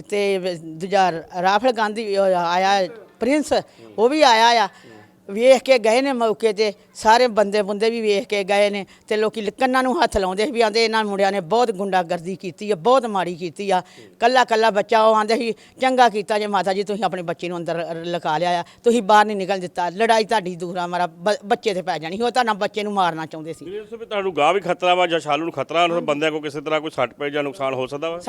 ਤੇ ਦੂਜਾ ਰਾਫਲ ਗਾਂਧੀ ਆਇਆ, ਪ੍ਰਿੰਸ, ਉਹ ਵੀ ਆਇਆ ਆ। ਵੇਖ ਕੇ ਗਏ ਨੇ ਮੌਕੇ ਤੇ ਸਾਰੇ ਬੰਦੇ ਬੰਦੇ ਵੀ ਵੇਖ ਕੇ ਗਏ ਨੇ ਤੇ ਲੋਕੀ ਕੰਨਾਂ ਨੂੰ ਹੱਥ ਲਾਉਂਦੇ ਸੀ ਵੀ ਆਂਦੇ ਇਹਨਾਂ ਮੁੰਡਿਆਂ ਨੇ ਬਹੁਤ ਗੁੰਡਾਗਰਦੀ ਕੀਤੀ ਆ ਬਹੁਤ ਮਾੜੀ ਕੀਤੀ ਆ ਕੱਲਾ ਕੱਲਾ ਬੱਚਾ ਉਹ ਆਂਦੇ ਸੀ ਚੰਗਾ ਕੀਤਾ ਜੇ ਮਾਤਾ ਜੀ ਤੁਸੀਂ ਆਪਣੇ ਬੱਚੇ ਨੂੰ ਅੰਦਰ ਲਗਾ ਲਿਆ ਆ ਤੁਸੀਂ ਬਾਹਰ ਨਹੀਂ ਨਿਕਲ ਦਿੱਤਾ ਲੜਾਈ ਤੁਹਾਡੀ ਦੂਰਾ ਮਾਰਾ ਬ- ਬੱਚੇ ਤੇ ਪੈ ਜਾਣੀ। ਉਹ ਤੁਹਾਡਾ ਬੱਚੇ ਨੂੰ ਮਾਰਨਾ ਚਾਹੁੰਦੇ ਸੀ ਮੇਰੇ ਤੁਹਾਨੂੰ ਗਾਂ ਵੀ ਖਤਰਾ ਵਾ ਜਾਂ ਸ਼ਾਲੂ ਨੂੰ ਖਤਰਾ ਬੰਦਿਆਂ ਕੋ ਕਿਸੇ ਤਰ੍ਹਾਂ ਕੋਈ ਸੱਟ ਪੈ ਜਾਂ ਨੁਕਸਾਨ ਹੋ ਸਕਦਾ ਵਾ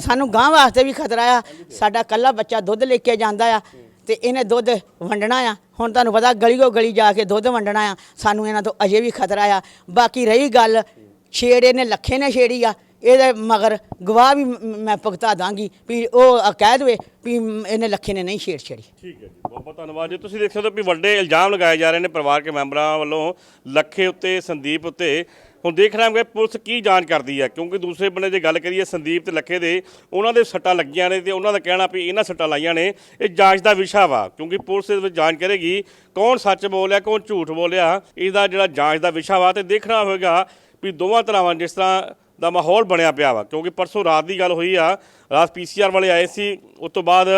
ਸਾਨੂੰ ਗਾਂ ਵਾਸਤੇ ਵੀ ਖਤਰਾ ਆ ਸਾਡਾ ਕੱਲਾ ਬੱਚਾ ਦੁੱਧ ਲੈ ਕੇ ਜਾਂਦਾ ਆ ਤੇ ਇਹਨੇ ਦੁੱਧ ਵੰਡਣਾ ਆ। ਹੁਣ ਤੁਹਾਨੂੰ ਪਤਾ ਗਲੀਓ ਗਲੀ ਜਾ ਕੇ ਦੁੱਧ ਵੰਡਣਾ ਆ। ਸਾਨੂੰ ਇਹਨਾਂ ਤੋਂ ਅਜੇ ਵੀ ਖਤਰਾ ਆ। ਬਾਕੀ ਰਹੀ ਗੱਲ, ਛੇੜ ਇਹਨੇ ਲੱਖੇ ਨੇ ਛੇੜੀ ਆ। ਇਹਦੇ ਮਗਰ ਗਵਾਹ ਵੀ ਮੈਂ ਭੁਗਤਾ ਦਾਂਗੀ ਵੀ ਉਹ ਕਹਿ ਦੇਵੇ ਵੀ ਇਹਨੇ ਲੱਖੇ ਨੇ ਨਹੀਂ ਛੇੜ ਛੇੜੀ। ਠੀਕ ਹੈ ਜੀ, ਬਹੁਤ ਬਹੁਤ ਧੰਨਵਾਦ ਜੀ। ਤੁਸੀਂ ਦੇਖ ਸਕਦੇ ਹੋ ਵੀ ਵੱਡੇ ਇਲਜ਼ਾਮ ਲਗਾਏ ਜਾ ਰਹੇ ਨੇ ਪਰਿਵਾਰ ਕੇ ਮੈਂਬਰਾਂ ਵੱਲੋਂ ਲੱਖੇ ਉੱਤੇ, ਸੰਦੀਪ ਉੱਤੇ। ਹੁਣ ਦੇਖਣਾ ਹੈ ਕਿ ਪੁਲਿਸ ਕੀ ਜਾਂਚ ਕਰਦੀ ਹੈ, ਕਿਉਂਕਿ ਦੂਸਰੇ ਬੰਨੇ ਜੇ ਗੱਲ ਕਰੀਏ ਸੰਦੀਪ ਤੇ ਲੱਖੇ ਦੇ, ਉਹਨਾਂ ਦੇ ਸੱਟਾਂ ਲੱਗੀਆਂ ਨੇ ਤੇ ਉਹਨਾਂ ਦਾ ਕਹਿਣਾ ਵੀ ਇਹਨਾਂ ਸੱਟਾਂ ਲਾਈਆਂ ਨੇ, ਇਹ ਜਾਂਚ ਦਾ ਵਿਸ਼ਾ ਵਾ, ਕਿਉਂਕਿ ਪੁਲਿਸ ਇਸ ਵਿੱਚ ਜਾਂਚ ਕਰੇਗੀ ਕੌਣ ਸੱਚ ਬੋਲਿਆ ਕੌਣ ਝੂਠ ਬੋਲਿਆ ਇਹਦਾ ਜਿਹੜਾ ਜਾਂਚ ਦਾ ਵਿਸ਼ਾ ਵਾ ਤੇ ਦੇਖਣਾ ਹੋਵੇਗਾ ਵੀ ਦੋਵਾਂ ਤਰ੍ਹਾਂ ਜਿਸ ਤਰ੍ਹਾਂ ਦਾ ਮਾਹੌਲ ਬਣਿਆ ਪਿਆ ਵਾ, ਕਿਉਂਕਿ ਪਰਸੋਂ ਰਾਤ ਦੀ ਗੱਲ ਹੋਈ ਆ, ਰਾਤ ਪੀਸੀਆਰ ਵਾਲੇ ਆਏ ਸੀ, ਉਸ ਤੋਂ ਬਾਅਦ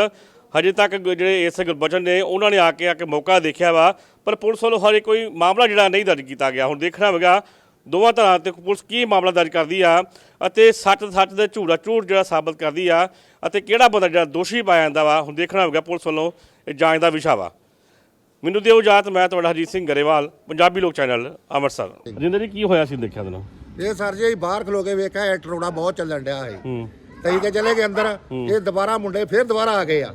ਹਜੇ ਤੱਕ ਜਿਹੜੇ ਇਸ ਗੁਰਬਚਨ ਨੇ, ਉਹਨਾਂ ਨੇ ਆ ਕੇ ਆ ਕੇ ਮੌਕਾ ਦੇਖਿਆ ਵਾ, ਪਰ ਪੁਲਿਸ ਵੱਲੋਂ ਹਜੇ ਕੋਈ ਮਾਮਲਾ ਜਿਹੜਾ ਨਹੀਂ ਦਰਜ ਕੀਤਾ ਗਿਆ, ਹੁਣ ਦੇਖਣਾ ਹੋਵੇਗਾ ਦੋਵਾਂ ਤਰ੍ਹਾਂ ਤੇ ਪੁਲਿਸ ਕੀ ਮਾਮਲਾ ਦਰਜ ਕਰਦੀ ਆ ਅਤੇ ਸੱਚ ਸੱਚ ਦੇ ਝੂੜਾ ਝੂਠ ਜਿਹੜਾ ਸਾਬਤ ਕਰਦੀ ਆ ਅਤੇ ਕਿਹੜਾ ਬੰਦਾ ਜਿਹੜਾ ਦੋਸ਼ੀ ਪਾਇਆ ਜਾਂਦਾ ਵਾ ਹੁਣ ਦੇਖਣਾ ਹੋਵੇਗਾ ਪੁਲਿਸ ਵੱਲੋਂ ਇਹ ਜਾਂਚ ਦਾ ਵਿਸ਼ਾ ਵਾ। ਮੈਨੂੰ ਦਿਓ ਇਜਾਜ਼ਤ ਮੈਂ ਤੁਹਾਡਾ ਹਰਜੀਤ ਸਿੰਘ ਗਰੇਵਾਲ ਪੰਜਾਬੀ ਲੋਕ ਚੈਨਲ ਅੰਮ੍ਰਿਤਸਰ। ਜਿੰਦਰ ਜੀ ਕੀ ਹੋਇਆ ਸੀ ਦੇਖਿਆ ਤੈਨੂੰ ਇਹ ਸਰ ਜੀ ਬਾਹਰ ਖਲੋ ਕੇ ਵੇਖਿਆ ਇਹ ਟਰੋੜਾ ਬਹੁਤ ਚੱਲਣ ਡਿਆ ਹੈ ਹੂੰ। ਤਈ ਤੇ ਚਲੇ ਗਏ ਅੰਦਰ ਇਹ ਦੁਬਾਰਾ ਮੁੰਡੇ ਫੇਰ ਦੁਬਾਰਾ ਆ ਗਏ ਆ।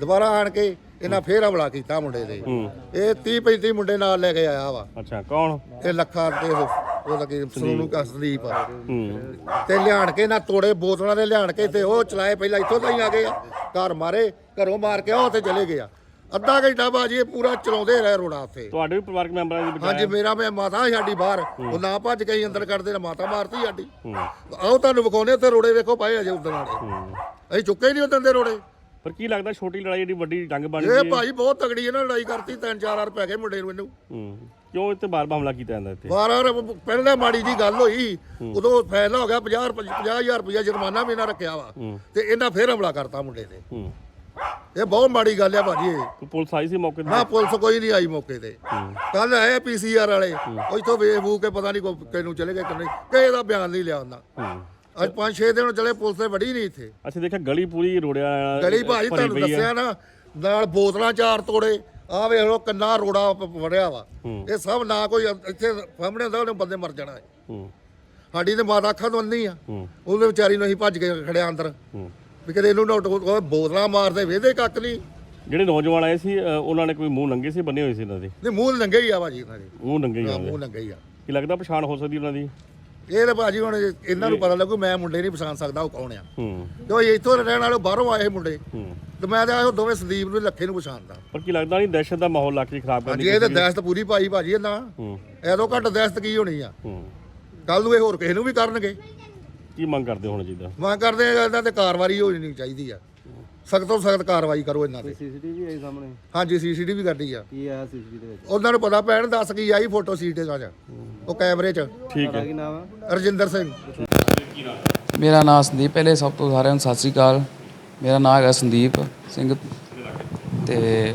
ਦੁਬਾਰਾ ਆਣ ਕੇ ਇਹਨਾਂ ਫੇਰ ਹਮਲਾ ਕੀਤਾ ਮੁੰਡੇ ਦੇ। ਇਹ 30 35 ਮੁੰਡੇ ਨਾਲ ਲੈ ਕੇ ਆਇਆ ਵਾ। ਅੱਛਾ ਕੌਣ? ਇਹ ਲੱਖਾਂ ਤੇ ਉਹ ਉਹ ਲੱਗੇ ਸੋਨੂ ਕਸਦੀਪ ਤੇ ਲਿਆਣ ਕੇ ਨਾ ਤੋੜੇ ਬੋਤਲਾਂ ਦੇ ਲਿਆਣ ਕੇ ਤੇ ਉਹ ਚਲਾਏ ਪਹਿਲਾਂ ਇੱਥੋਂ ਤਾਈਂ ਆ ਗਏ ਘਰ ਮਾਰੇ ਘਰੋਂ ਮਾਰ ਕੇ ਉਹ ਤੇ ਚਲੇ ਗਏ ਆ। ਅੱਧਾ ਘੰਟਾ ਬਾਜੀ ਇਹ ਪੂਰਾ ਚਲਾਉਂਦੇ ਰਹੇ ਰੋੜਾ ਉੱਥੇ। ਤੁਹਾਡੇ ਵੀ ਪਰਿਵਾਰਕ ਮੈਂਬਰਾਂ ਦੀ ਹਾਂਜੀ ਮੇਰਾ ਮੈਂ ਮਾਤਾ ਸੀ ਸਾਡੀ ਬਾਹਰ। ਉਹ ਨਾ ਭੱਜ ਕੇ ਅੰਦਰ ਕੱਢਦੇ ਨਾ ਮਾਤਾ ਮਾਰਤੀ ਸਾਡੀ। ਆਓ ਤੁਹਾਨੂੰ ਵਿਖਾਉਨੇ ਉੱਥੇ ਰੋੜੇ ਵੇਖੋ ਪਾਏ ਅਜੇ ਉਦੋਂ ਵਾਲੇ। ਅਸੀਂ ਚੁੱਕੇ ਨਹੀਂ ਉਦੋਂ ਦੇ ਰੋੜੇ। ਪਰ ਕੀ ਲੱਗਦਾ ਛੋਟੀ ਲੜਾਈ ਜਿਹੜੀ ਵੱਡੀ ਜੰਗ ਬਣ ਗਈ ਇਹ ਹੈ? ਭਾਈ ਬਹੁਤ ਤਗੜੀ ਇਹਨਾਂ ਲੜਾਈ ਕਰਤੀ ਤਿੰਨ ਚਾਰ ਵਾਰ ਪੈ ਗਏ ਮੁੰਡੇ ਨੂੰ ਇਹਨੂੰ। ਹੂੰ ਕਿਉਂ ਇੱਥੇ ਬਾਰ ਹਮਲਾ ਕੀਤਾ ਜਾਂਦਾ ਇੱਥੇ? ਵਾਰ ਪਹਿਲਾਂ ਮਾੜੀ ਜੀ ਗੱਲ ਹੋਈ ਉਦੋਂ ਫੈਸਲਾ ਹੋ ਗਿਆ 50 50000 ਰੁਪਇਆ ਜੁਰਮਾਨਾ ਵੀ ਇਹਨਾਂ ਰੱਖਿਆ ਵਾ ਤੇ ਇਹਨਾਂ ਫੇਰ ਹਮਲਾ ਕਰਤਾ ਮੁੰਡੇ ਤੇ। ਹੂੰ। ਇਹ ਬਹੁਤ ਮਾੜੀ ਗੱਲ ਆ ਭਾਜੀ ਇਹ। ਪੁਲਿਸ ਆਈ ਸੀ ਮੌਕੇ ਤੇ? ਨਾ ਪੁਲਿਸ ਕੋਈ ਨਹੀਂ ਆਈ ਮੌਕੇ ਤੇ। ਕੱਲ ਆਏ ਪੀਸੀਆਰ ਵਾਲੇ ਉਹ ਇੱਥੋਂ ਵੇਖ ਵੂ ਕੇ ਪਤਾ ਨਹੀਂ ਕਿਨੂੰ ਚਲੇ ਗਏ ਕਿ ਨਹੀਂ ਕਿਸੇ ਦਾ ਬਿਆਨ ਨਹੀਂ ਲਿਆ ਉਹਨਾਂ। ਹੂੰ। ਅੱਜ 5-6 ਦਿਨ ਚਲੇ ਪੁਲਿਸ ਤੇ ਵੜੀ ਨਹੀਂ ਇੱਥੇ। ਅੱਛਾ ਦੇਖਿਆ ਗਲੀ ਪੂਰੀ ਰੋੜਿਆ ਗਲੀ ਭਾਜੀ ਭਰੀ ਤੁਹਾਨੂੰ ਪਈ ਆ। ਦੱਸਿਆ ਨਾ ਨਾਲ ਬੋਤਲਾਂ ਚਾਰ ਤੋੜੇ ਆ ਵੇਖ ਲੋ ਕੰਨਾ ਰੋੜਾ ਪ- ਵੜਿਆ ਵਾ। ਹੂੰ। ਇਹ ਸਭ ਨਾ ਕੋਈ ਇੱਥੇ ਸਾਹਮਣੇ ਹੁੰਦਾ ਉਹਨੇ ਬੰਦੇ ਮਰ ਜਾਣਾ ਹੈ। ਹੂੰ। ਸਾਡੀ ਤੇ ਮਾਤਾ ਅੱਖਾਂ ਤੋਂ ਅੰਨੀ ਆ। ਹੂੰ। ਉਹਦੇ ਵਿਚਾਰੀ ਨੂੰ ਅਸੀਂ ਭੱਜ ਕੇ ਖੜਿਆ ਅੰਦਰ। ਹੂੰ। ਵੀ ਕਦੇ ਇਹਨੂੰ ਨੋਟ ਬੋਤਲਾਂ ਮਾਰਦੇ ਵੇਦੇ ਕੱਕ ਨਹੀਂ। ਜਿਹੜੇ ਨੌਜਵਾਨ ਆਏ ਸੀ ਅ, ਉਹਨਾਂ ਨੇ ਕੋਈ ਮੂੰਹ ਨੰਗੇ ਸੀ ਬੰਨੇ ਹੋਏ ਸੀ ਇਹਨਾਂ ਦੇ? ਨਹੀਂ ਮੂੰਹ ਨੰਗੇ ਹੀ ਆ ਭਾਜੀ ਇਹਨਾਂ ਦੇ। ਮੂੰਹ ਨੰਗੇ ਹੀ ਹਾਂ, ਆ ਮੂੰਹ ਨੰਗੇ ਹੀ ਆ। ਕੀ ਲੱਗਦਾ ਪਛਾਣ ਹੋ ਸਕਦੀ ਉਹਨਾਂ ਦੀ? ਇਹ ਤਾਂ ਭਾਜੀ ਹੁਣ ਇਹਨਾਂ ਨੂੰ ਪਤਾ ਲੱਗੂ ਮੈਂ ਮੁੰਡੇ ਨਹੀਂ ਪਛਾਣ ਸਕਦਾ ਉਹ ਕੌਣ ਆ? ਹੂੰ। ਜੋ ਇੱਥੋਂ ਦੇ ਰਹਿਣ ਵਾਲੇ ਬਾਹਰੋਂ ਆਏ ਮੁੰਡੇ। ਹੂੰ। ਤੇ ਮੈਂ ਤਾਂ ਉਹ ਦੋਵੇਂ ਸੰਦੀਪ ਨੂੰ ਲੱਖੇ ਨੂੰ ਪਛਾਣਦਾ। ਪਰ ਕੀ ਲੱਗਦਾ ਨਹੀਂ ਦਹਿਸ਼ਤ ਦਾ ਮਾਹੌਲ 'ਚ ਖਰਾਬ ਹਾਂਜੀ ਦੀ ਇਹ ਤਾਂ ਦਹਿਸ਼ਤ ਪੂਰੀ ਪਾਈ ਭਾਜੀ ਇਹਨਾਂ ਹੂੰ। ਐਦੋਂ ਘੱਟ ਦਹਿਸ਼ਤ ਕੀ ਹੋਣੀ ਆ? ਹੂੰ। ਕੱਲ ਨੂੰ ਇਹ ਹੋਰ ਕਿਸੇ ਨੂੰ ਵੀ ਕਰਨਗੇ। ਕੀ ਮੰਗ ਕਰਦੇ ਹੋਣਾ ਚਾਹੀਦਾ ਮੰਗ ਕਰਦੇ ਆ ਇਹਨਾਂ ਤੇ ਕਾਰਵਾਈ ਹੋਣੀ ਚਾਹੀਦੀ ਆ। ਸਖਤ ਤੋਂ ਸਖਤ ਕਾਰਵਾਈ ਕਰੋ ਇਹਨਾਂ ਤੇ। ਸੀਸੀਟੀਵੀ ਆਈ ਸਾਹਮਣੇ? ਹਾਂਜੀ ਸੀਸੀਟੀਵੀ ਗੱਡੀ ਆ। ਕੀ ਆਇਆ ਸੀਸੀਟੀਵੀ ਦੇ ਵਿੱਚ? ਉਹਨਾਂ ਨੂੰ ਪਤਾ ਪੈਣ ਦੱਸ ਕੀ ਆਈ ਫੋਟੋ ਸੀਟ ਚ ਉਹ ਕੈਮਰੇ 'ਚ। ਠੀਕ ਹੈ। ਕੀ ਨਾਮ ਹੈ ਰਜਿੰਦਰ ਸਿੰਘ। ਮੇਰਾ ਨਾਮ ਸੰਦੀਪ ਪਹਿਲੇ ਸਭ ਤੋਂ ਸਾਰਿਆਂ ਨੂੰ ਸਤਿ ਸ੍ਰੀ ਅਕਾਲ। ਮੇਰਾ ਨਾਮ ਹੈਗਾ ਸੰਦੀਪ ਸਿੰਘ ਤੇ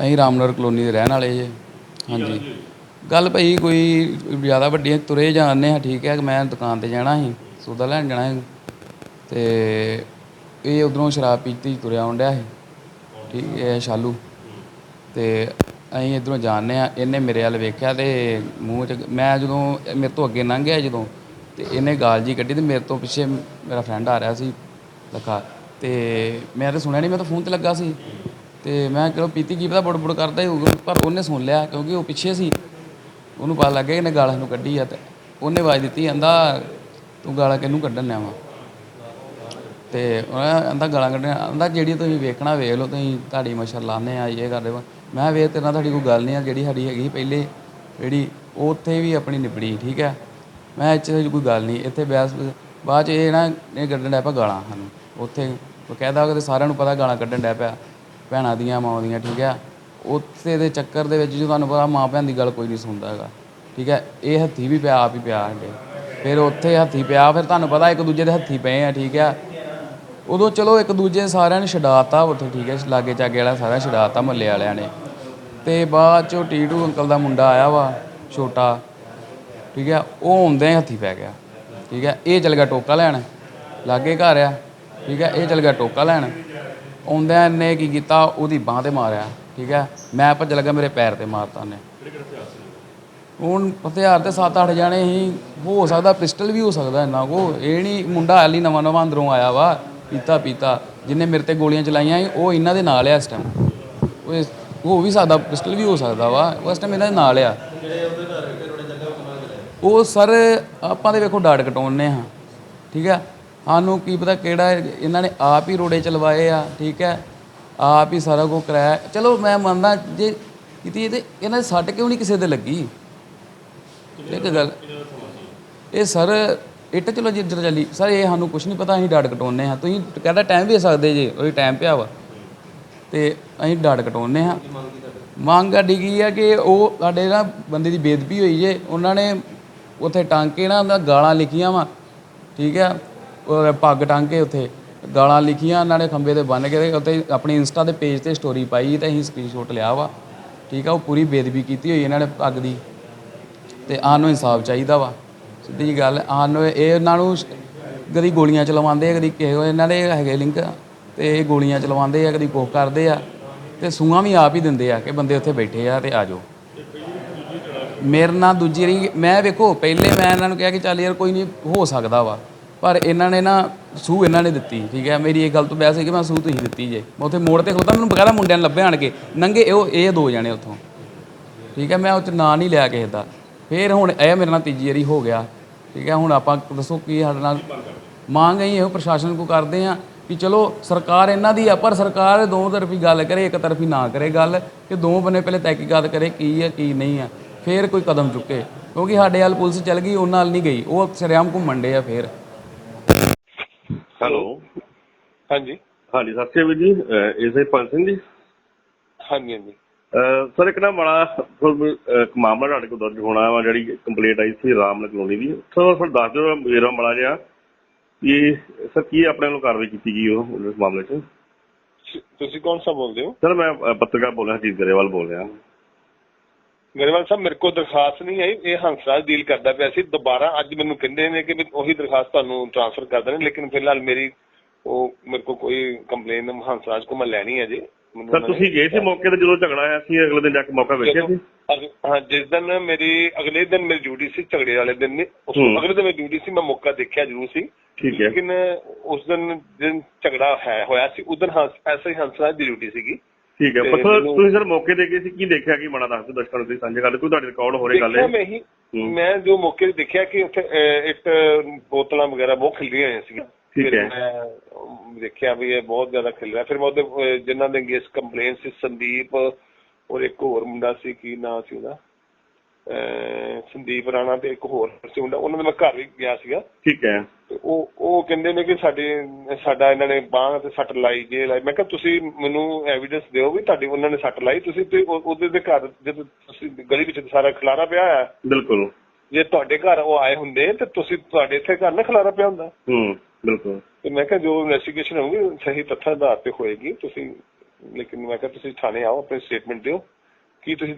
ਅਸੀਂ ਰਾਮਨਗਰ ਕਲੋਨੀ ਦੇ ਰਹਿਣ ਵਾਲੇ ਜੇ। ਹਾਂਜੀ। ਗੱਲ ਭਾਈ ਕੋਈ ਜ਼ਿਆਦਾ ਵੱਡੀ ਨਹੀਂ, ਤੁਰੇ ਜਾਂਦੇ ਆ ਠੀਕ ਹੈ ਕਿ ਮੈਂ ਦੁਕਾਨ ਤੇ ਜਾਣਾ ਸੀ ਸੌਦਾ ਲੈਣ ਜਾਣਾ ਸੀ। ਤੇ ਇਹ ਉਧਰੋਂ ਸ਼ਰਾਬ ਪੀਤੀ, ਤੁਰਿਆ ਆਉਂਦਿਆ ਸੀ। ਠੀਕ ਹੈ ਸ਼ਾਲੂ। ਤੇ ਅਸੀਂ ਇਧਰੋਂ ਜਾਣਦੇ ਆ ਇਹਨੇ ਮੇਰੇ ਵੱਲ ਵੇਖਿਆ ਤੇ ਮੂੰਹ ਚ ਮੈਂ ਜਦੋਂ ਮੇਰੇ ਤੋਂ ਅੱਗੇ ਲੰਘ ਗਿਆ ਜਦੋਂ, ਤੇ ਇਹਨੇ ਗਾਲ ਜੀ ਕੱਢੀ ਤੇ ਮੇਰੇ ਤੋਂ ਪਿੱਛੇ ਮੇਰਾ ਫਰੈਂਡ ਆ ਰਿਹਾ ਸੀ, ਲਖਾ। ਤੇ ਮੈਂ ਤਾਂ ਸੁਣਿਆ ਨਹੀਂ ਮੈਂ ਤਾਂ ਫੋਨ ਤੇ ਲੱਗਾ ਸੀ। ਤੇ ਮੈਂ ਕਿਹਾ ਪੀਤੀ ਕੀ ਪਤਾ ਬੁੜ ਬੁੜ ਕਰਦਾ ਹੀ ਹੋਊਗਾ ਪਰ ਉਹਨੇ ਸੁਣ ਲਿਆ ਕਿਉਂਕਿ ਉਹ ਪਿੱਛੇ ਸੀ। ਉਹਨੂੰ ਪਤਾ ਲੱਗ ਗਿਆ ਇਹਨੇ ਗਾਲਾਂ ਨੂੰ ਕੱਢੀ ਆ ਤੇ ਉਹਨੇ ਆਵਾਜ਼ ਦਿੱਤੀ, ਕਹਿੰਦਾ, ਤੂੰ ਗਾਲਾਂ ਕਿਹਨੂੰ ਕੱਢਣ ਲਿਆ ਵਾ? ਤੇ ਉਹ ਕਹਿੰਦਾ ਗਾਲਾਂ ਕੱਢਣ ਕਹਿੰਦਾ ਜਿਹੜੀ ਤੁਸੀਂ ਵੇਖਣਾ ਵੇਖ ਲਓ, ਤੁਸੀਂ ਤੁਹਾਡੀ ਮਸ਼ਰ ਲਾਣੇ ਆ, ਇਹ ਕਰਦੇ ਵਾ ਮੈਂ ਕਿਹਾ, ਵੇਖ ਤੇਰੇ ਨਾਲ ਤੁਹਾਡੀ ਕੋਈ ਗੱਲ ਨਹੀਂ ਆ, ਜਿਹੜੀ ਸਾਡੀ ਹੈਗੀ ਪਹਿਲੇ, ਜਿਹੜੀ ਉਹ ਉੱਥੇ ਵੀ ਆਪਣੀ ਨਿਬੜੀ, ਠੀਕ ਹੈ? ਮੈਂ ਇੱਥੇ ਕੋਈ ਗੱਲ ਨਹੀਂ, ਇੱਥੇ ਬਹਿਸ, ਬਾਅਦ ਚ ਇਹ ਨਾ, ਇਹ ਕੱਢਣ ਡਿਆ ਪਿਆ ਗਾਲਾਂ ਸਾਨੂੰ। ਉੱਥੇ ਉਹ ਕਹਿੰਦਾ ਕਿ ਸਾਰਿਆਂ ਨੂੰ ਪਤਾ ਗਾਲਾਂ ਕੱਢਣ ਡਿਆ ਪਿਆ, ਭੈਣਾਂ ਦੀਆਂ ਮਾਂ ਦੀਆਂ, ਠੀਕ ਹੈ? ਉੱਥੇ ਦੇ ਚੱਕਰ ਦੇ ਵਿੱਚ ਜੇ ਤੁਹਾਨੂੰ ਪਤਾ, ਮਾਂ ਭੈਣ ਦੀ ਗੱਲ ਕੋਈ ਨਹੀਂ ਸੁਣਦਾ ਹੈਗਾ, ਠੀਕ ਹੈ? ਇਹ ਹੱਥੀ ਵੀ ਪਿਆ, ਆਪ ਹੀ ਪਿਆ ਸਾਡੇ। ਫਿਰ ਉੱਥੇ ਹੱਥੀ ਪਿਆ, ਫਿਰ ਤੁਹਾਨੂੰ ਪਤਾ ਇੱਕ ਦੂਜੇ ਦੇ ਹੱਥੀ ਪਏ ਆ, ਠੀਕ ਹੈ? ਉਦੋਂ ਚਲੋ ਇੱਕ ਦੂਜੇ ਸਾਰਿਆਂ ਨੇ ਛਡਾਤਾ ਉੱਥੇ, ਠੀਕ ਹੈ, ਲਾਗੇ ਚਾਗੇ ਵਾਲਾ ਸਾਰਾ ਛਡਾਤਾ ਮੱਲੇ ਵਾਲਿਆਂ ਨੇ। ਤੇ ਬਾਅਦ ਚੋਂ ਟੀਟੂ ਅੰਕਲ ਦਾ ਮੁੰਡਾ ਆਇਆ ਵਾ, ਛੋਟਾ, ਠੀਕ ਹੈ, ਉਹ ਆਉਂਦੇ ਹੱਥੀ ਪੈ ਗਿਆ, ਠੀਕ ਹੈ, ਇਹ ਚਲ ਗਿਆ ਟੋਕਾ ਲੈਣ, ਲਾਗੇ ਘਰ ਆ, ਠੀਕ ਹੈ, ਇਹ ਚਲ ਗਿਆ ਟੋਕਾ ਲੈਣ। ਆਉਂਦਿਆਂ ਨੇ ਕੀ ਕੀਤਾ, ਉਹਦੀ ਬਾਹ ਤੇ ਮਾਰਿਆ, ਠੀਕ ਹੈ, ਮੈਂ ਭੱਜ ਲੱਗਾ ਮੇਰੇ ਪੈਰ ਤੇ ਮਾਰਤਾ ਉਹਨੇ ਹੁਣ ਹਥਿਆਰ ਤੇ 7-8 ਜਾਣੇ ਹੀ, ਹੋ ਸਕਦਾ ਪਿਸਟਲ ਵੀ ਹੋ ਸਕਦਾ ਇੰਨਾ ਕੋ, ਇਹ ਨਹੀਂ ਮੁੰਡਾ ਹਾਲੀ ਨਵਾਂ ਨਵਾਂ ਅੰਦਰੋਂ ਆਇਆ ਵਾ ਪੀਤਾ ਪੀਤਾ। ਜਿਹਨੇ ਮੇਰੇ ਤੇ ਗੋਲੀਆਂ ਚਲਾਈਆਂ ਸੀ, ਉਹ ਇਹਨਾਂ ਦੇ ਨਾਲ ਆ ਇਸ ਟਾਈਮ ਉਹ ਇਸ- ਹੋ ਵੀ ਸਕਦਾ, ਪਿਸਟਲ ਵੀ ਹੋ ਸਕਦਾ ਵਾ। ਉਸ ਟਾਈਮ ਇਹਨਾਂ ਦੇ ਨਾਲ ਆ। ਉਹ ਸਰ, ਆਪਾਂ ਦੇ ਵੇਖੋ ਡਾਟ ਕਟਾਉਣੇ ਹਾਂ। ਠੀਕ ਹੈ? ਸਾਨੂੰ ਕੀ ਪਤਾ ਕਿਹੜਾ ਇਹਨਾਂ ਨੇ ਆਪ ਹੀ ਰੋੜੇ ਚਲਵਾਏ ਆ, ਠੀਕ ਹੈ? ਆਪ ਹੀ ਸਾਰਾ ਕੁਝ ਕਰਾਇਆ। ਚਲੋ, ਮੈਂ ਮੰਨਦਾ ਜੇ ਕੀਤੀ ਤੇ ਇਹਨਾਂ ਦੇ ਸੱਟ ਕਿਉਂ ਨਹੀਂ ਕਿਸੇ ਦੇ ਲੱਗੀ? ਇੱਕ ਗੱਲ। ਇਹ ਸਰ ਇੱਟ ਚਲੋ ਜੀ ਇੱਧਰ ਚੱਲੀ। ਸਰ, ਇਹ ਸਾਨੂੰ ਕੁਝ ਨਹੀਂ ਪਤਾ, ਅਸੀਂ ਡਾਟ ਕਟਾਉਣੇ ਹਾਂ। ਤੁਸੀਂ ਕਹਿੰਦਾ ਟਾਈਮ ਵੀ ਦੇ ਸਕਦੇ ਜੇ, ਉਹਦੀ ਟਾਈਮ ਪਿਆ ਵਾ। ਤੇ ਅਸੀਂ ਡਾਟ ਕਟਾਉਣੇ ਹਾਂ। ਮੰਗ ਸਾਡੀ ਕੀ ਆ ਕਿ ਉਹ ਸਾਡੇ ਨਾ ਬੰਦੇ ਦੀ ਬੇਦਬੀ ਹੋਈ ਜੇ, ਉਹਨਾਂ ਨੇ ਉੱਥੇ ਟਾਂਕੇ ਨਾ, ਉਹਨਾਂ ਗਾਲਾਂ ਲਿਖੀਆਂ ਵਾ। ਠੀਕ ਆ? ਉਹ ਪੱਗ ਟਾਂਕੇ ਉੱਥੇ ਗਾਲਾਂ ਲਿਖੀਆਂ, ਉਹਨਾਂ ਨੇ ਖੰਬੇ ਤੇ ਬੰਨ ਕੇ ਤੇ ਉੱਤੇ ਆਪਣੀ ਇੰਸਟਾ ਦੇ ਪੇਜ ਤੇ ਸਟੋਰੀ ਪਾਈ ਤੇ ਅਸੀਂ ਸਕਰੀਨਸ਼ਾਟ ਲਿਆ ਵਾ। ਠੀਕ ਆ? ਉਹ ਪੂਰੀ ਬੇਦਬੀ ਕੀਤੀ ਹੋਈ ਇਹਨਾਂ ਨੇ ਪੱਗ ਦੀ। ਤੇ ਆਨ ਨੂੰ ਇਨਸਾਫ ਚਾਹੀਦਾ ਵਾ। ਸਿੱਧੀ ਗੱਲ ਆਨ ਇਹ ਇਹਨਾਂ ਨੂੰ ਕਦੀ ਗੋਲੀਆਂ ਚਲਵਾਉਂਦੇ ਆ, ਕਦੀ ਕਿਸੇ ਇਹਨਾਂ ਦੇ ਹੈਗੇ ਲਿੰਕ ਤੇ ਇਹ ਗੋਲੀਆਂ ਚਲਵਾਉਂਦੇ ਆ, ਕਦੀ ਕੁਛ ਕਰਦੇ ਆ ਤੇ ਸੂਆਂ ਵੀ ਆਪ ਹੀ ਦਿੰਦੇ ਆ ਕਿ ਬੰਦੇ ਉੱਥੇ ਬੈਠੇ ਆ ਤੇ ਆ ਜਾਓ। ਮੇਰੇ ਨਾਲ ਦੂਜੀ ਰੀ ਮੈਂ ਵੇਖੋ, ਪਹਿਲੇ ਮੈਂ ਇਹਨਾਂ ਨੂੰ ਕਿਹਾ ਕਿ ਚੱਲ ਯਾਰ ਕੋਈ ਨਹੀਂ, ਹੋ ਸਕਦਾ ਵਾ, ਪਰ ਇਹਨਾਂ ਨੇ ਨਾ ਸੂ ਇਹਨਾਂ ਨੇ ਦਿੱਤੀ, ਠੀਕ ਹੈ? ਮੇਰੀ ਇਹ ਗੱਲ ਤੋਂ ਬਹਿਸ ਹੈ ਕਿ ਮੈਂ ਸੂ ਤੁਸੀਂ ਦਿੱਤੀ ਜੇ। ਮੈਂ ਉੱਥੇ ਮੋੜ ਤੇ ਖਲੋਤਾ, ਮੈਨੂੰ ਬਕਾਇਦਾ ਮੁੰਡਿਆਂ ਨੇ ਲੱਭੇ ਆਣ ਕੇ, ਨੰਗੇ ਉਹ ਇਹ ਦੋ ਜਾਣੇ ਉੱਥੋਂ। ਠੀਕ ਹੈ? ਮੈਂ ਉਹ 'ਚ ਨਾਂ ਨਹੀਂ ਲਿਆ ਕਿਸੇ ਦਾ। ਫੇਰ ਹੁਣ ਇਹ ਮੇਰੇ ਨਾਲ ਤੀਜੀ ਵਾਰੀ ਹੋ ਗਿਆ। ਠੀਕ ਹੈ ਹੁਣ ਆਪਾਂ ਦੱਸੋ ਕੀ ਸਾਡੇ ਨਾਲ ਮੰਗ ਅਸੀਂ ਇਹੋ ਪ੍ਰਸ਼ਾਸਨ ਕੋ ਕਰਦੇ ਆ ਕਿ ਚਲੋ ਸਰਕਾਰ ਇਹਨਾਂ ਦੀ ਆ ਪਰ ਸਰਕਾਰ ਦੋ ਤਰਫੀ ਗੱਲ ਕਰੇ ਇੱਕ ਤਰਫੀ ਨਾ ਕਰੇ ਗੱਲ ਕਿ ਦੋ ਬੰਨੇ ਪਹਿਲੇ ਤਹਿਕੀਕਾਤ ਕਰੇ ਕੀ ਹੈ ਕੀ ਨਹੀਂ ਹੈ ਫੇਰ ਕੋਈ ਕਦਮ ਚੁੱਕੇ ਕਿਉਂਕਿ ਸਾਡੇ ਵੱਲ ਪੁਲਿਸ ਚੱਲ ਗਈ ਉਹਨਾਂ ਨਾਲ ਨਹੀਂ ਗਈ ਉਹ ਸ਼ਰੇਆਮ ਘੁੰਮਣ ਡੇ ਆ ਫੇਰ। ਹੈਲੋ। ਹਾਂਜੀ। ਹਾਂਜੀ ਸਤਿ ਸ਼੍ਰੀ ਅਕਾਲ ਜੀ ਇਸੇ ਪੰਜ ਸਿੰਘ ਜੀ। ਹਾਂਜੀ ਹਾਂਜੀ। ਸਰ ਇੱਕ ਨਾ ਅਹ, ਇੱਕ ਮਾਮਲਾ ਤੁਹਾਡੇ ਕੋਲ ਦਰਜ ਹੋਣਾ ਵਾ ਜਿਹੜੀ ਕੰਪਲੇਂਟ ਆਈ ਸੀ ਰਾਮਨ ਕਲੋਨੀ ਦੀ। ਸਰ ਫਿਰ ਦੱਸ ਦਿਓ ਮੇਰਾ ਬੜਾ ਜਿਹਾ ਕਿ ਸਰ ਕੀ ਆਪਣੇ ਵੱਲੋਂ ਕਾਰਵਾਈ ਕੀਤੀ ਗਈ ਉਹ ਇਸ ਮਾਮਲੇ 'ਚ? ਤੁਸੀਂ ਕੌਣ ਸਾ ਬੋਲਦੇ ਹੋ? ਸਰ ਮੈਂ ਪੱਤਰਕਾਰ ਬੋਲ ਰਿਹਾ ਹਰਜੀਤ ਗਰੇਵਾਲ ਬੋਲ ਰਿਹਾ। ਗਰੇਵਾਲ ਸਾਹਿਬ ਮੇਰੇ ਕੋਲ ਦਰਖਾਸਤ ਨਹੀਂ ਆਈ। ਇਹ ਹੰਸਰਾਜ ਡੀਲ ਕਰਦਾ ਪਿਆ ਸੀ। ਦੁਬਾਰਾ ਅੱਜ ਮੈਨੂੰ ਕਹਿੰਦੇ ਨੇ ਕਿ ਉਹੀ ਦਰਖਾਸਤ ਤੁਹਾਨੂੰ ਟ੍ਰਾਂਸਫਰ ਕਰ ਦੇਣੀ ਲੇਕਿਨ ਫਿਲਹਾਲ ਮੇਰੀ ਉਹ ਮੇਰੇ ਕੋਲ ਕੋਈ ਕੰਪਲੇਨ ਹੰਸਰਾਜ ਕੋ ਮੈਂ ਲੈਣੀ ਹੈ ਜੀ। ਸਰ ਤੁਸੀਂ ਗਏ ਸੀ ਮੌਕੇ ਤੇ ਜਦੋਂ ਝਗੜਾ ਆਇਆ ਸੀ ਅਗਲੇ ਦਿਨ ਜਾ ਕੇ ਮੌਕਾ ਵੇਖਿਆ ਸੀ? ਹਾਂ ਜਿਸ ਦਿਨ ਮੇਰੀ ਅਗਲੇ ਦਿਨ ਮੇਰੀ ਡਿਊਟੀ ਸੀ ਝਗੜੇ ਵਾਲੇ ਦਿਨ ਨੇ ਉਸ ਤੋਂ ਹੂੰ। ਅਗਲੇ ਦਿਨ ਮੇਰੀ ਡਿਊਟੀ ਸੀ ਮੈਂ ਮੌਕਾ ਦੇਖਿਆ ਜ਼ਰੂਰ ਸੀ। ਠੀਕ ਹੈ। ਲੇਕਿਨ ਉਸ ਦਿਨ ਦਿਨ ਝਗੜਾ ਹੈ ਹੋਇਆ ਸੀ ਉਸ ਦਿਨ ਹੰਸ ਐਸੇ ਹੀ ਹੰਸਰਾਜ ਦੀ ਡਿਊਟੀ ਸੀਗੀ। ਠੀਕ ਹੈ। ਤੇ ਪਰ ਮੈਨੂੰ- ਤੁਸੀਂ ਸਰ ਮੌਕੇ ਤੇ ਗਏ ਸੀ ਕੀ ਦੇਖਿਆ ਕੀ ਮਾੜਾ ਦੱਸ ਦਿਓ ਦਰਸ਼ਕਾਂ ਨੂੰ ਤੁਸੀਂ ਸਾਂਝੇ ਕੋਈ ਤੁਹਾਡੇ ਰਿਕਾਰਡ ਹੋ ਰਹੀ ਗੱਲ ਹੈ ਮੈਂ ਹੀ ਹੂੰ। ਮੈਂ ਜੋ ਮੌਕੇ ਤੇ ਦੇਖਿਆ ਕਿ ਉੱਥੇ ਇੱਕ ਬੋਤਲਾਂ ਵਗੈਰਾ ਬਹੁਤ ਖਿਲਰੀਆਂ ਹੋਈਆਂ ਸੀ ਠੀਕ ਹੈ। ਮੈਂ ਦੇਖਿਆ ਵੀ ਇਹ ਬਹੁਤ ਜ਼ਿਆਦਾ ਖਿਲ ਰਿਹਾ। ਫਿਰ ਮੈਂ ਉਹਦੇ ਜਿਨ੍ਹਾਂ ਦੇ ਅਗੇਂਸਟ ਕੰਪਲੇਨ ਸੀ ਸੰਦੀਪ ਔਰ ਇੱਕ ਹੋਰ ਮੁੰਡਾ ਸੀ ਕੀ ਨਾਂ ਸੀ ਉਹਦਾ? ਸੰਦੀਪ ਰਾਣਾ ਤੇ ਇੱਕ ਹੋਰ ਸੀ ਮੁੰਡਾ। ਉਹਨਾਂ ਦੇ ਮੈਂ ਘਰ ਵੀ ਗਿਆ ਸੀਗਾ। ਠੀਕ ਹੈ। ਉਹ ਉਹ ਕਹਿੰਦੇ ਨੇ ਕਿ ਸਾਡੇ ਸਾਡਾ ਇਹਨਾਂ ਨੇ ਬਾਂਹ ਤੇ ਸੱਟ ਲਾਈ ਜੇ ਲਾਈ। ਮੈਂ ਕਿਹਾ ਤੁਸੀਂ ਮੈਨੂੰ ਐਵੀਡੈਂਸ ਦਿਓ ਵੀ ਤੁਹਾਡੀ ਉਹਨਾਂ ਨੇ ਸੱਟ ਲਾਈ। ਤੁਸੀਂ ਤੇ ਉਹ- ਉਹਦੇ ਦੇ ਘਰ ਜਦੋਂ ਤੁਸੀਂ ਗਲੀ ਵਿੱਚ ਸਾਰਾ ਖਲਾਰਾ ਪਿਆ ਹੈ, ਬਿਲਕੁਲ। ਜੇ ਤੁਹਾਡੇ ਘਰ ਉਹ ਆਏ ਹੁੰਦੇ ਤੇ ਤੁਸੀਂ ਤੁਹਾਡੇ ਇੱਥੇ ਘਰ ਨਾ ਖਲਾਰਾ ਪਿਆ ਹੁੰਦਾ। ਹੂੰ। ਬਿਲਕੁਲ। ਤੇ ਮੈਂ ਕਿਹਾ ਜੋ ਇਨਵੈਸਟੀਗੇਸ਼ਨ ਹੋਊਗੀ ਸਹੀ ਤੱਥਾਂ ਦੇ ਆਧਾਰ ਤੇ ਹੋਏਗੀ। ਤੁਸੀਂ ਲੇਕਿਨ ਮੈਂ ਕਿਹਾ ਤੁਸੀਂ ਥਾਣੇ ਆਓ ਆਪਣੀ ਸਟੇਟਮੈਂਟ ਦਿਓ। ਕੀ ਤੁਸੀਂ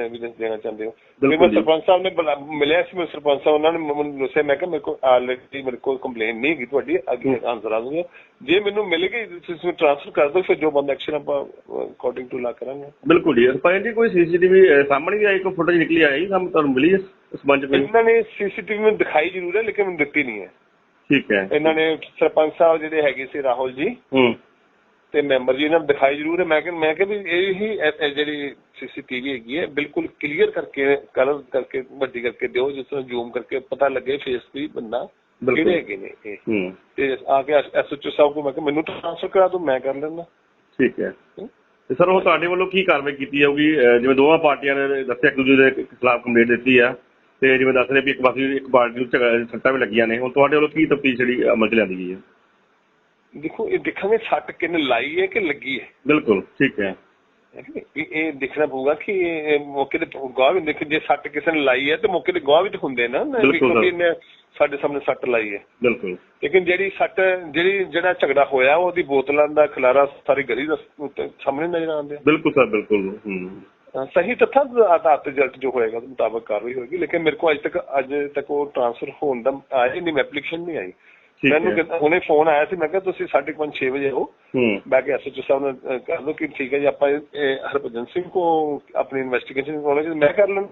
ਐਵੀਡੈਂਸ ਦੇਣਾ ਚਾਹੁੰਦੇ ਹੋ? ਫਿਰ ਮੈਂ। ਸਰਪੰਚ ਸਾਹਿਬ ਨੇ ਮਿਲਿਆ ਸੀ ਮੈਂ ਸਰਪੰਚ ਸਾਹਿਬ ਉਹਨਾਂ ਨੇ ਮੈਨੂੰ ਦੱਸਿਆ ਮੈਂ ਕਿਹਾ ਮੇਰੇ ਕੋਲ ਆਲਰੇਡੀ ਮੇਰੇ ਕੋਲ ਕੰਪਲੇਨ ਨਹੀਂ ਹੈਗੀ ਤੁਹਾਡੀ ਅੱਗੇ ਆਨਸਰ ਆ ਦੂੰਗਾ ਜੇ ਮੈਨੂੰ ਮਿਲ ਗਈ ਤੁਸੀਂ ਟ੍ਰਾਂਸਫਰ ਕਰ ਦਿਓ ਫਿਰ ਜੋ ਬੰਦਾ ਐਕਸ਼ਨ ਆਪਾਂ ਅਕੋਰਡਿੰਗ ਟੂ ਲਾ ਕਰਾਂਗੇ। ਬਿਲਕੁਲ ਜੀ। ਸਰਪੰਚ ਜੀ ਕੋਈ ਸੀਸੀਟੀਵੀ ਸਾਹਮਣੇ ਵੀ ਆਈ ਕੋਈ ਫੁਟੇਜ ਨਿਕਲੀ ਆਈ ਸਾਨੂੰ ਤੁਹਾਨੂੰ ਮਿਲੀ ਇਸ ਸੰਬੰਧ ਚ ਕੋਈ ਇਹਨਾਂ ਨੇ ਸੀਸੀਟੀਵੀ ਨੂੰ ਦਿਖਾਈ ਜ਼ਰੂਰ ਹੈ ਲੇਕਿਨ ਮੈਨੂੰ ਦਿੱਤੀ ਨਹੀਂ ਹੈ। ਠੀਕ ਹੈ। ਇਹਨਾਂ ਨੇ ਸਰਪੰਚ ਸਾਹਿਬ ਜਿਹੜੇ ਹੈਗੇ ਸੀ ਰਾਹੁਲ ਜੀ ਹੂੰ। ਤੇ ਮੈਂਬਰ ਜੀ ਨੂੰ ਦਿਖਾਈ ਜ਼ਰੂਰ ਹੈ। ਮੈਂ ਕਿ ਮੈਂ ਕਿ ਵੀ ਇਹ ਹੀ ਜਿਹੜੀ ਸੀਸੀਟੀਵੀ ਹੈਗੀ ਹੈ ਬਿਲਕੁਲ ਕਲੀਅਰ ਕਰਕੇ ਕਲਰ ਕਰਕੇ ਵੱਡੀ ਕਰਕੇ ਦਿਓ ਜਿਸ ਤਰ੍ਹਾਂ ਜ਼ੂਮ ਕਰਕੇ ਪਤਾ ਲੱਗੇ ਫੇਸ ਵੀ ਬੰਦਾ। ਕਿਹੜੇ ਹੈਗੇ ਨੇ ਇਹ। ਤੇ ਆ ਕੇ ਐਸਐਚਓ ਸਾਹਿਬ ਕੋ ਮੈਂ ਕਿ ਮੈਨੂੰ ਟ੍ਰਾਂਸਫਰ ਕਰਾ ਦੋ ਮੈਂ ਕਰ ਲੈਂਦਾ। ਠੀਕ ਹੈ। ਤੇ ਸਰ ਉਹ ਤੁਹਾਡੇ ਵੱਲੋਂ ਕੀ ਕਾਰਵਾਈ ਕੀਤੀ ਜਾਊਗੀ? ਜਿਵੇਂ ਦੋਵਾਂ ਪਾਰਟੀਆਂ ਨੇ ਦੱਸਿਆ ਇੱਕ ਦੂਜੇ ਦੇ ਖਿਲਾਫ ਕੰਪਲੇਂਟ ਦਿੱਤੀ ਆ। ਤੇ ਜਿਵੇਂ ਦੱਸ ਰਹੇ ਵੀ ਇੱਕ ਪਾਸੇ ਇੱਕ ਪਾਰਟੀ ਨੂੰ ਸੱਟਾਂ ਵੀ ਲੱਗੀਆਂ ਨੇ ਹੁਣ ਤੁਹਾਡੇ ਵੱਲੋਂ ਕੀ ਤਫਤੀਸ਼ ਜਿਹੜੀ ਅਮਲ ਚ ਲਿਆਂਦੀ ਗਈ ਹੈ? ਦੇਖੋ ਇਹ ਦੇਖਾਂਗੇ ਸੱਟ ਕਿੰਨੇ ਲਾਈ ਹੈ ਕਿ ਲੱਗੀ ਹੈ। ਬਿਲਕੁਲ ਠੀਕ ਹੈ? ਇਹ ਇਹ ਦੇਖਣਾ ਪਊਗਾ ਕਿ ਮੌਕੇ ਤੇ ਗਵਾਹ ਵੀ ਦੇਖ ਜੇ ਸੱਟ ਕਿਸੇ ਨੇ ਲਾਈ ਹੈ ਤੇ ਮੌਕੇ ਤੇ ਗਵਾਹ ਵੀ ਤਾਂ ਹੁੰਦੇ ਨਾ ਕਿਉਂਕਿ। ਇਹਨੇ ਸਾਡੇ ਸਾਹਮਣੇ ਸੱਟ ਲਾਈ ਹੈ। ਬਿਲਕੁਲ। ਲੇਕਿਨ ਜਿਹੜੀ ਸੱਟ ਜਿਹੜੀ ਜਿਹੜਾ ਝਗੜਾ ਹੋਇਆ ਉਹਦੀ ਬੋਤਲਾਂ ਦਾ ਖਲਾਰਾ ਸਾਰੀ ਗਲੀ ਦਾ ਸਾਹਮਣੇ ਨਜ਼ਰ ਆਉਂਦੇ ਬਿਲਕੁਲ ਸਰ ਬਿਲਕੁਲ। ਹੂੰ। ਸਹੀ ਤੱਥਾਂ ਦੇ ਆਧਾਰ ਤੇ ਰਿਜ਼ਲਟ ਜੋ ਹੋਏਗਾ ਮੁਤਾਬਕ ਕਾਰਵਾਈ ਹੋਏਗੀ ਲੇਕਿਨ ਮੇਰੇ ਕੋਲ ਅੱਜ ਤੱਕ ਅੱਜ ਤੱਕ ਉਹ ਟ੍ਰਾਂਸਫਰ ਹੋਣ ਦਾ ਆਇਆ ਨਹੀਂ ਐਪਲੀਕੇਸ਼ਨ ਨਹੀਂ ਆਈ। ਮੈਨੂੰ ਹੁਣੇ ਫੋਨ ਆਇਆ ਸੀ ਮੈਂ ਕਿਹਾ ਤੁਸੀਂ 5:30 6 ਵਜੇ ਹੂੰ। ਮੈਂ ਕਿ ਐਸਐਚਓ ਸਾਹਿਬ ਨੂੰ ਕਰ ਦੋ ਕਿ ਠੀਕ ਹੈ ਜੀ ਆਪਾਂ ਹਰਭਜਨ ਸਿੰਘ ਕੋ ਆਪਣੀ ਇਨਵੈਸਟੀਗੇਸ਼ਨ ਕਰਾਉਣੀ ਹੈ ਮੈਂ ਕਰ ਲਾਂ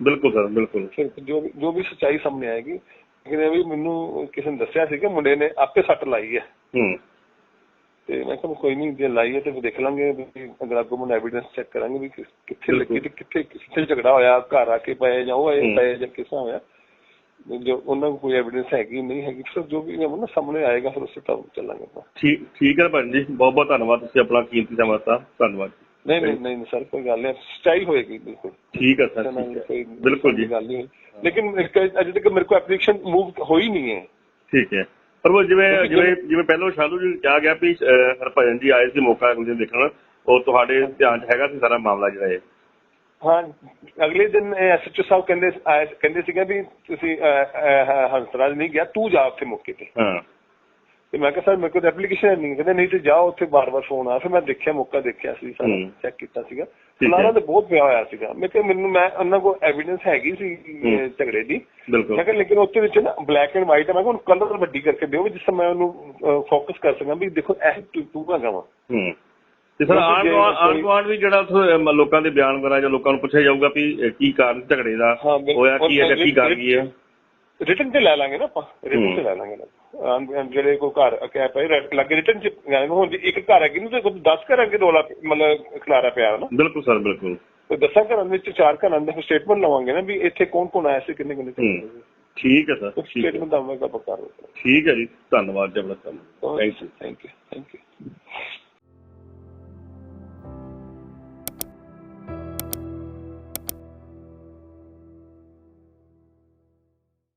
ਬਿਲਕੁਲ ਸਰ ਬਿਲਕੁਲ। ਜੋ ਜੋ ਵੀ ਸੱਚਾਈ ਸਾਹਮਣੇ ਆਏਗੀ ਲੇਕਿਨ ਇਹ ਵੀ ਮੈਨੂੰ ਕਿਸੇ ਨੇ ਦੱਸਿਆ ਸੀ ਕਿ ਮੁੰਡੇ ਨੇ ਆਪੇ ਸੱਟ ਲਾਈ ਹੈ। ਹੂੰ। ਤੇ ਮੈਂ ਕਿਹਾ ਕੋਈ ਨਹੀਂ ਜੇ ਲਾਈ ਹੈ ਤੇ ਦੇਖ ਲਾਂਗੇ ਵੀ ਅਗਰ ਅੱਗੋਂ ਮੈਨੂੰ ਐਵੀਡੈਂਸ ਚੈੱਕ ਕਰਾਂਗੇ ਵੀ ਕਿੱਥੇ ਲੱਗੀ ਤੇ ਕਿੱਥੇ ਕਿੱਥੇ ਝਗੜਾ ਹੋਇਆ ਘਰ ਆ ਕੇ ਪਏ ਜਾਂ ਉਹ ਆਏ। ਪਏ ਜਾਂ ਕਿਸ ਹੋਇਆ। ਜੋ ਉਹਨਾਂ ਕੋਈ ਐਵੀਡੈਂਸ ਹੈਗੀ ਨਹੀਂ ਹੈਗੀ ਫਿਰ ਜੋ ਵੀ ਨਾ ਸਾਹਮਣੇ ਆਏਗਾ ਫਿਰ ਉਸੇ ਤਰ੍ਹਾਂ ਚੱਲਾਂਗੇ ਆਪਾਂ। ਠੀਕ ਠੀਕ ਹੈ ਭਾਜੀ ਜੀ ਬਹੁਤ ਬਹੁਤ ਧੰਨਵਾਦ ਤੁਸੀਂ ਆਪਣਾ ਕੀਮਤੀ ਸਮਾਂ ਦਿੱਤਾ ਧੰਨਵਾਦ ਨਹੀਂ ਨਹੀਂ ਨਹੀਂ ਸਰ ਕੋਈ ਗੱਲ ਨਹੀਂ ਸੱਚਾਈ ਹੋਏਗੀ ਬਿਲਕੁਲ। ਠੀਕ ਹੈ ਸਰ ਬਿਲਕੁਲ ਜੀ। ਗੱਲ ਨਹੀਂ। ਲੇਕਿਨ ਅਜੇ ਤੱਕ ਮੇਰੇ ਕੋਲ ਐਪਲੀਕੇਸ਼ਨ ਮੂਵ ਹੋਈ ਨਹੀਂ ਹੈ। ਠੀਕ ਹੈ। ਪਰ ਉਹ ਜਿਵੇਂ ਜਿਵੇਂ ਜਿਵੇਂ ਪਹਿਲਾਂ ਸ਼ਾਲੂ ਜੀ ਕਿਹਾ ਗਿਆ ਵੀ ਹਰਭਜਨ ਜੀ ਆਏ ਸੀ ਮੌਕਾ ਅਗਲੇ ਦਿਨ ਦੇਖਣ ਉਹ ਤੁਹਾਡੇ ਧਿਆਨ 'ਚ ਹੈਗਾ ਸੀ ਸਾਰਾ ਮਾਮਲਾ ਜਿਹੜਾ ਇਹ? ਹਾਂ ਅਗਲੇ ਦਿਨ ਐਸਐਚਓ ਸਾਹਿਬ ਕਹਿੰਦੇ ਕਹਿੰਦੇ ਸੀਗੇ ਵੀ ਤੁਸੀਂ ਹੰਸਰਾਜ ਨਹੀਂ ਗਿਆ ਤੂੰ ਜਾ ਉੱਥੇ ਮੌਕੇ ਤੇ। ਹਾਂ। ਤੇ ਮੈਂ ਕਿਹਾ ਸਰ ਮੇਰੇ ਕੋਲ ਐਪਲੀਕੇਸ਼ਨ ਨਹੀਂ। ਕਹਿੰਦੇ ਨਹੀਂ ਤੇ ਜਾਓ ਉੱਥੇ ਬਾਰ-ਬਾਰ ਫੋਨ ਆ। ਫਿਰ ਮੈਂ ਦੇਖਿਆ ਮੌਕਾ ਦੇਖਿਆ ਸੀ ਸਾਰਾ। ਚੈੱਕ ਕੀਤਾ ਸੀਗਾ। ਫਲਾਣਾ ਤੇ ਬਹੁਤ ਪਿਆ ਹੋਇਆ ਸੀਗਾ। ਮੈਂ ਕਿਹਾ ਮੈਨੂੰ ਮੈਂ ਉਹਨਾਂ ਕੋਲ ਐਵੀਡੈਂਸ ਹੈਗੀ ਸੀ ਝਗੜੇ ਦੀ। ਮੈਂ ਕਿਹਾ ਲੇਕਿਨ ਉੱਥੇ ਵਿੱਚ ਨਾ ਬਲੈਕ ਐਂਡ ਵਾਈਟ ਹੈ ਮੈਂ ਕਿਹਾ ਉਹਨੂੰ ਕਲਰ ਵੱਡੀ ਕਰਕੇ ਦਿਓ ਵੀ ਜਿਸ ਤਰ੍ਹਾਂ ਮੈਂ ਉਹਨੂੰ ਫੋਕਸ ਕਰ ਸਕਾਂ ਵੀ ਦੇਖੋ ਇਹ ਤੂੰ ਹੈਗਾ ਵਾ। ਹੂੰ। ਤੇ ਸਰ ਆਣ ਗੁਆਂਢ ਵੀ ਜਿਹੜਾ ਲੋਕਾਂ ਦੇ ਬਿਆਨ ਵਗੈਰਾ ਜਾਂ ਲੋਕਾਂ ਨੂੰ ਪੁੱਛਿਆ ਜਾਊਗਾ ਵੀ ਕੀ ਕਾਰਨ ਝਗੜੇ ਦਾ। ਹੋਇਆ ਕੀ ਹੈ ਕੀ ਗੱਲ ਕੀ ਹੈ? ਰਿਟਰਨ ਤੇ ਲੈ ਲਾਂਗੇ ਨਾ ਆਪਾਂ। ਰਿਟਰਨ ਹੂੰ। ਤੇ ਲੈ ਲਾਂਗੇ ਨਾ ਜਿਹੜੇ ਕੋਈ ਘਰ ਕਹਿ ਪਏ ਲੱਗੇ ਰਿਟਰਨ ਚ। ਹੁਣ ਜੇ ਇੱਕ ਘਰ ਹੈਗੀ ਨੂੰ ਤੇ ਕੋਈ 10 ਘਰਾਂ ਅੱਗੇ ਰੋਲਾ ਮਤਲਬ ਖਲਾਰਾ ਪਿਆ ਨਾ। ਬਿਲਕੁਲ ਸਰ ਬਿਲਕੁਲ। ਤੇ 10 ਘਰਾਂ ਵਿੱਚ ਚਾਰ ਘਰਾਂ ਦੇ ਸਟੇਟਮੈਂਟ ਲਵਾਂਗੇ ਨਾ ਵੀ ਇੱਥੇ ਕੌਣ ਕੌਣ ਆਇਆ ਸੀ ਕਿੰਨੇ ਕਿੰਨੇ ਹੂੰ। ਠੀਕ ਹੈ ਸਰ ਠੀਕ ਹੈ। ਸਟੇਟਮੈਂਟ ਦਵਾਂਗੇ ਆਪਾਂ ਕਰ ਠੀਕ ਹੈ ਜੀ ਧੰਨਵਾਦ ਜੀ ਆਪਣਾ ਧੰਨਵਾਦ thank you thank you thank you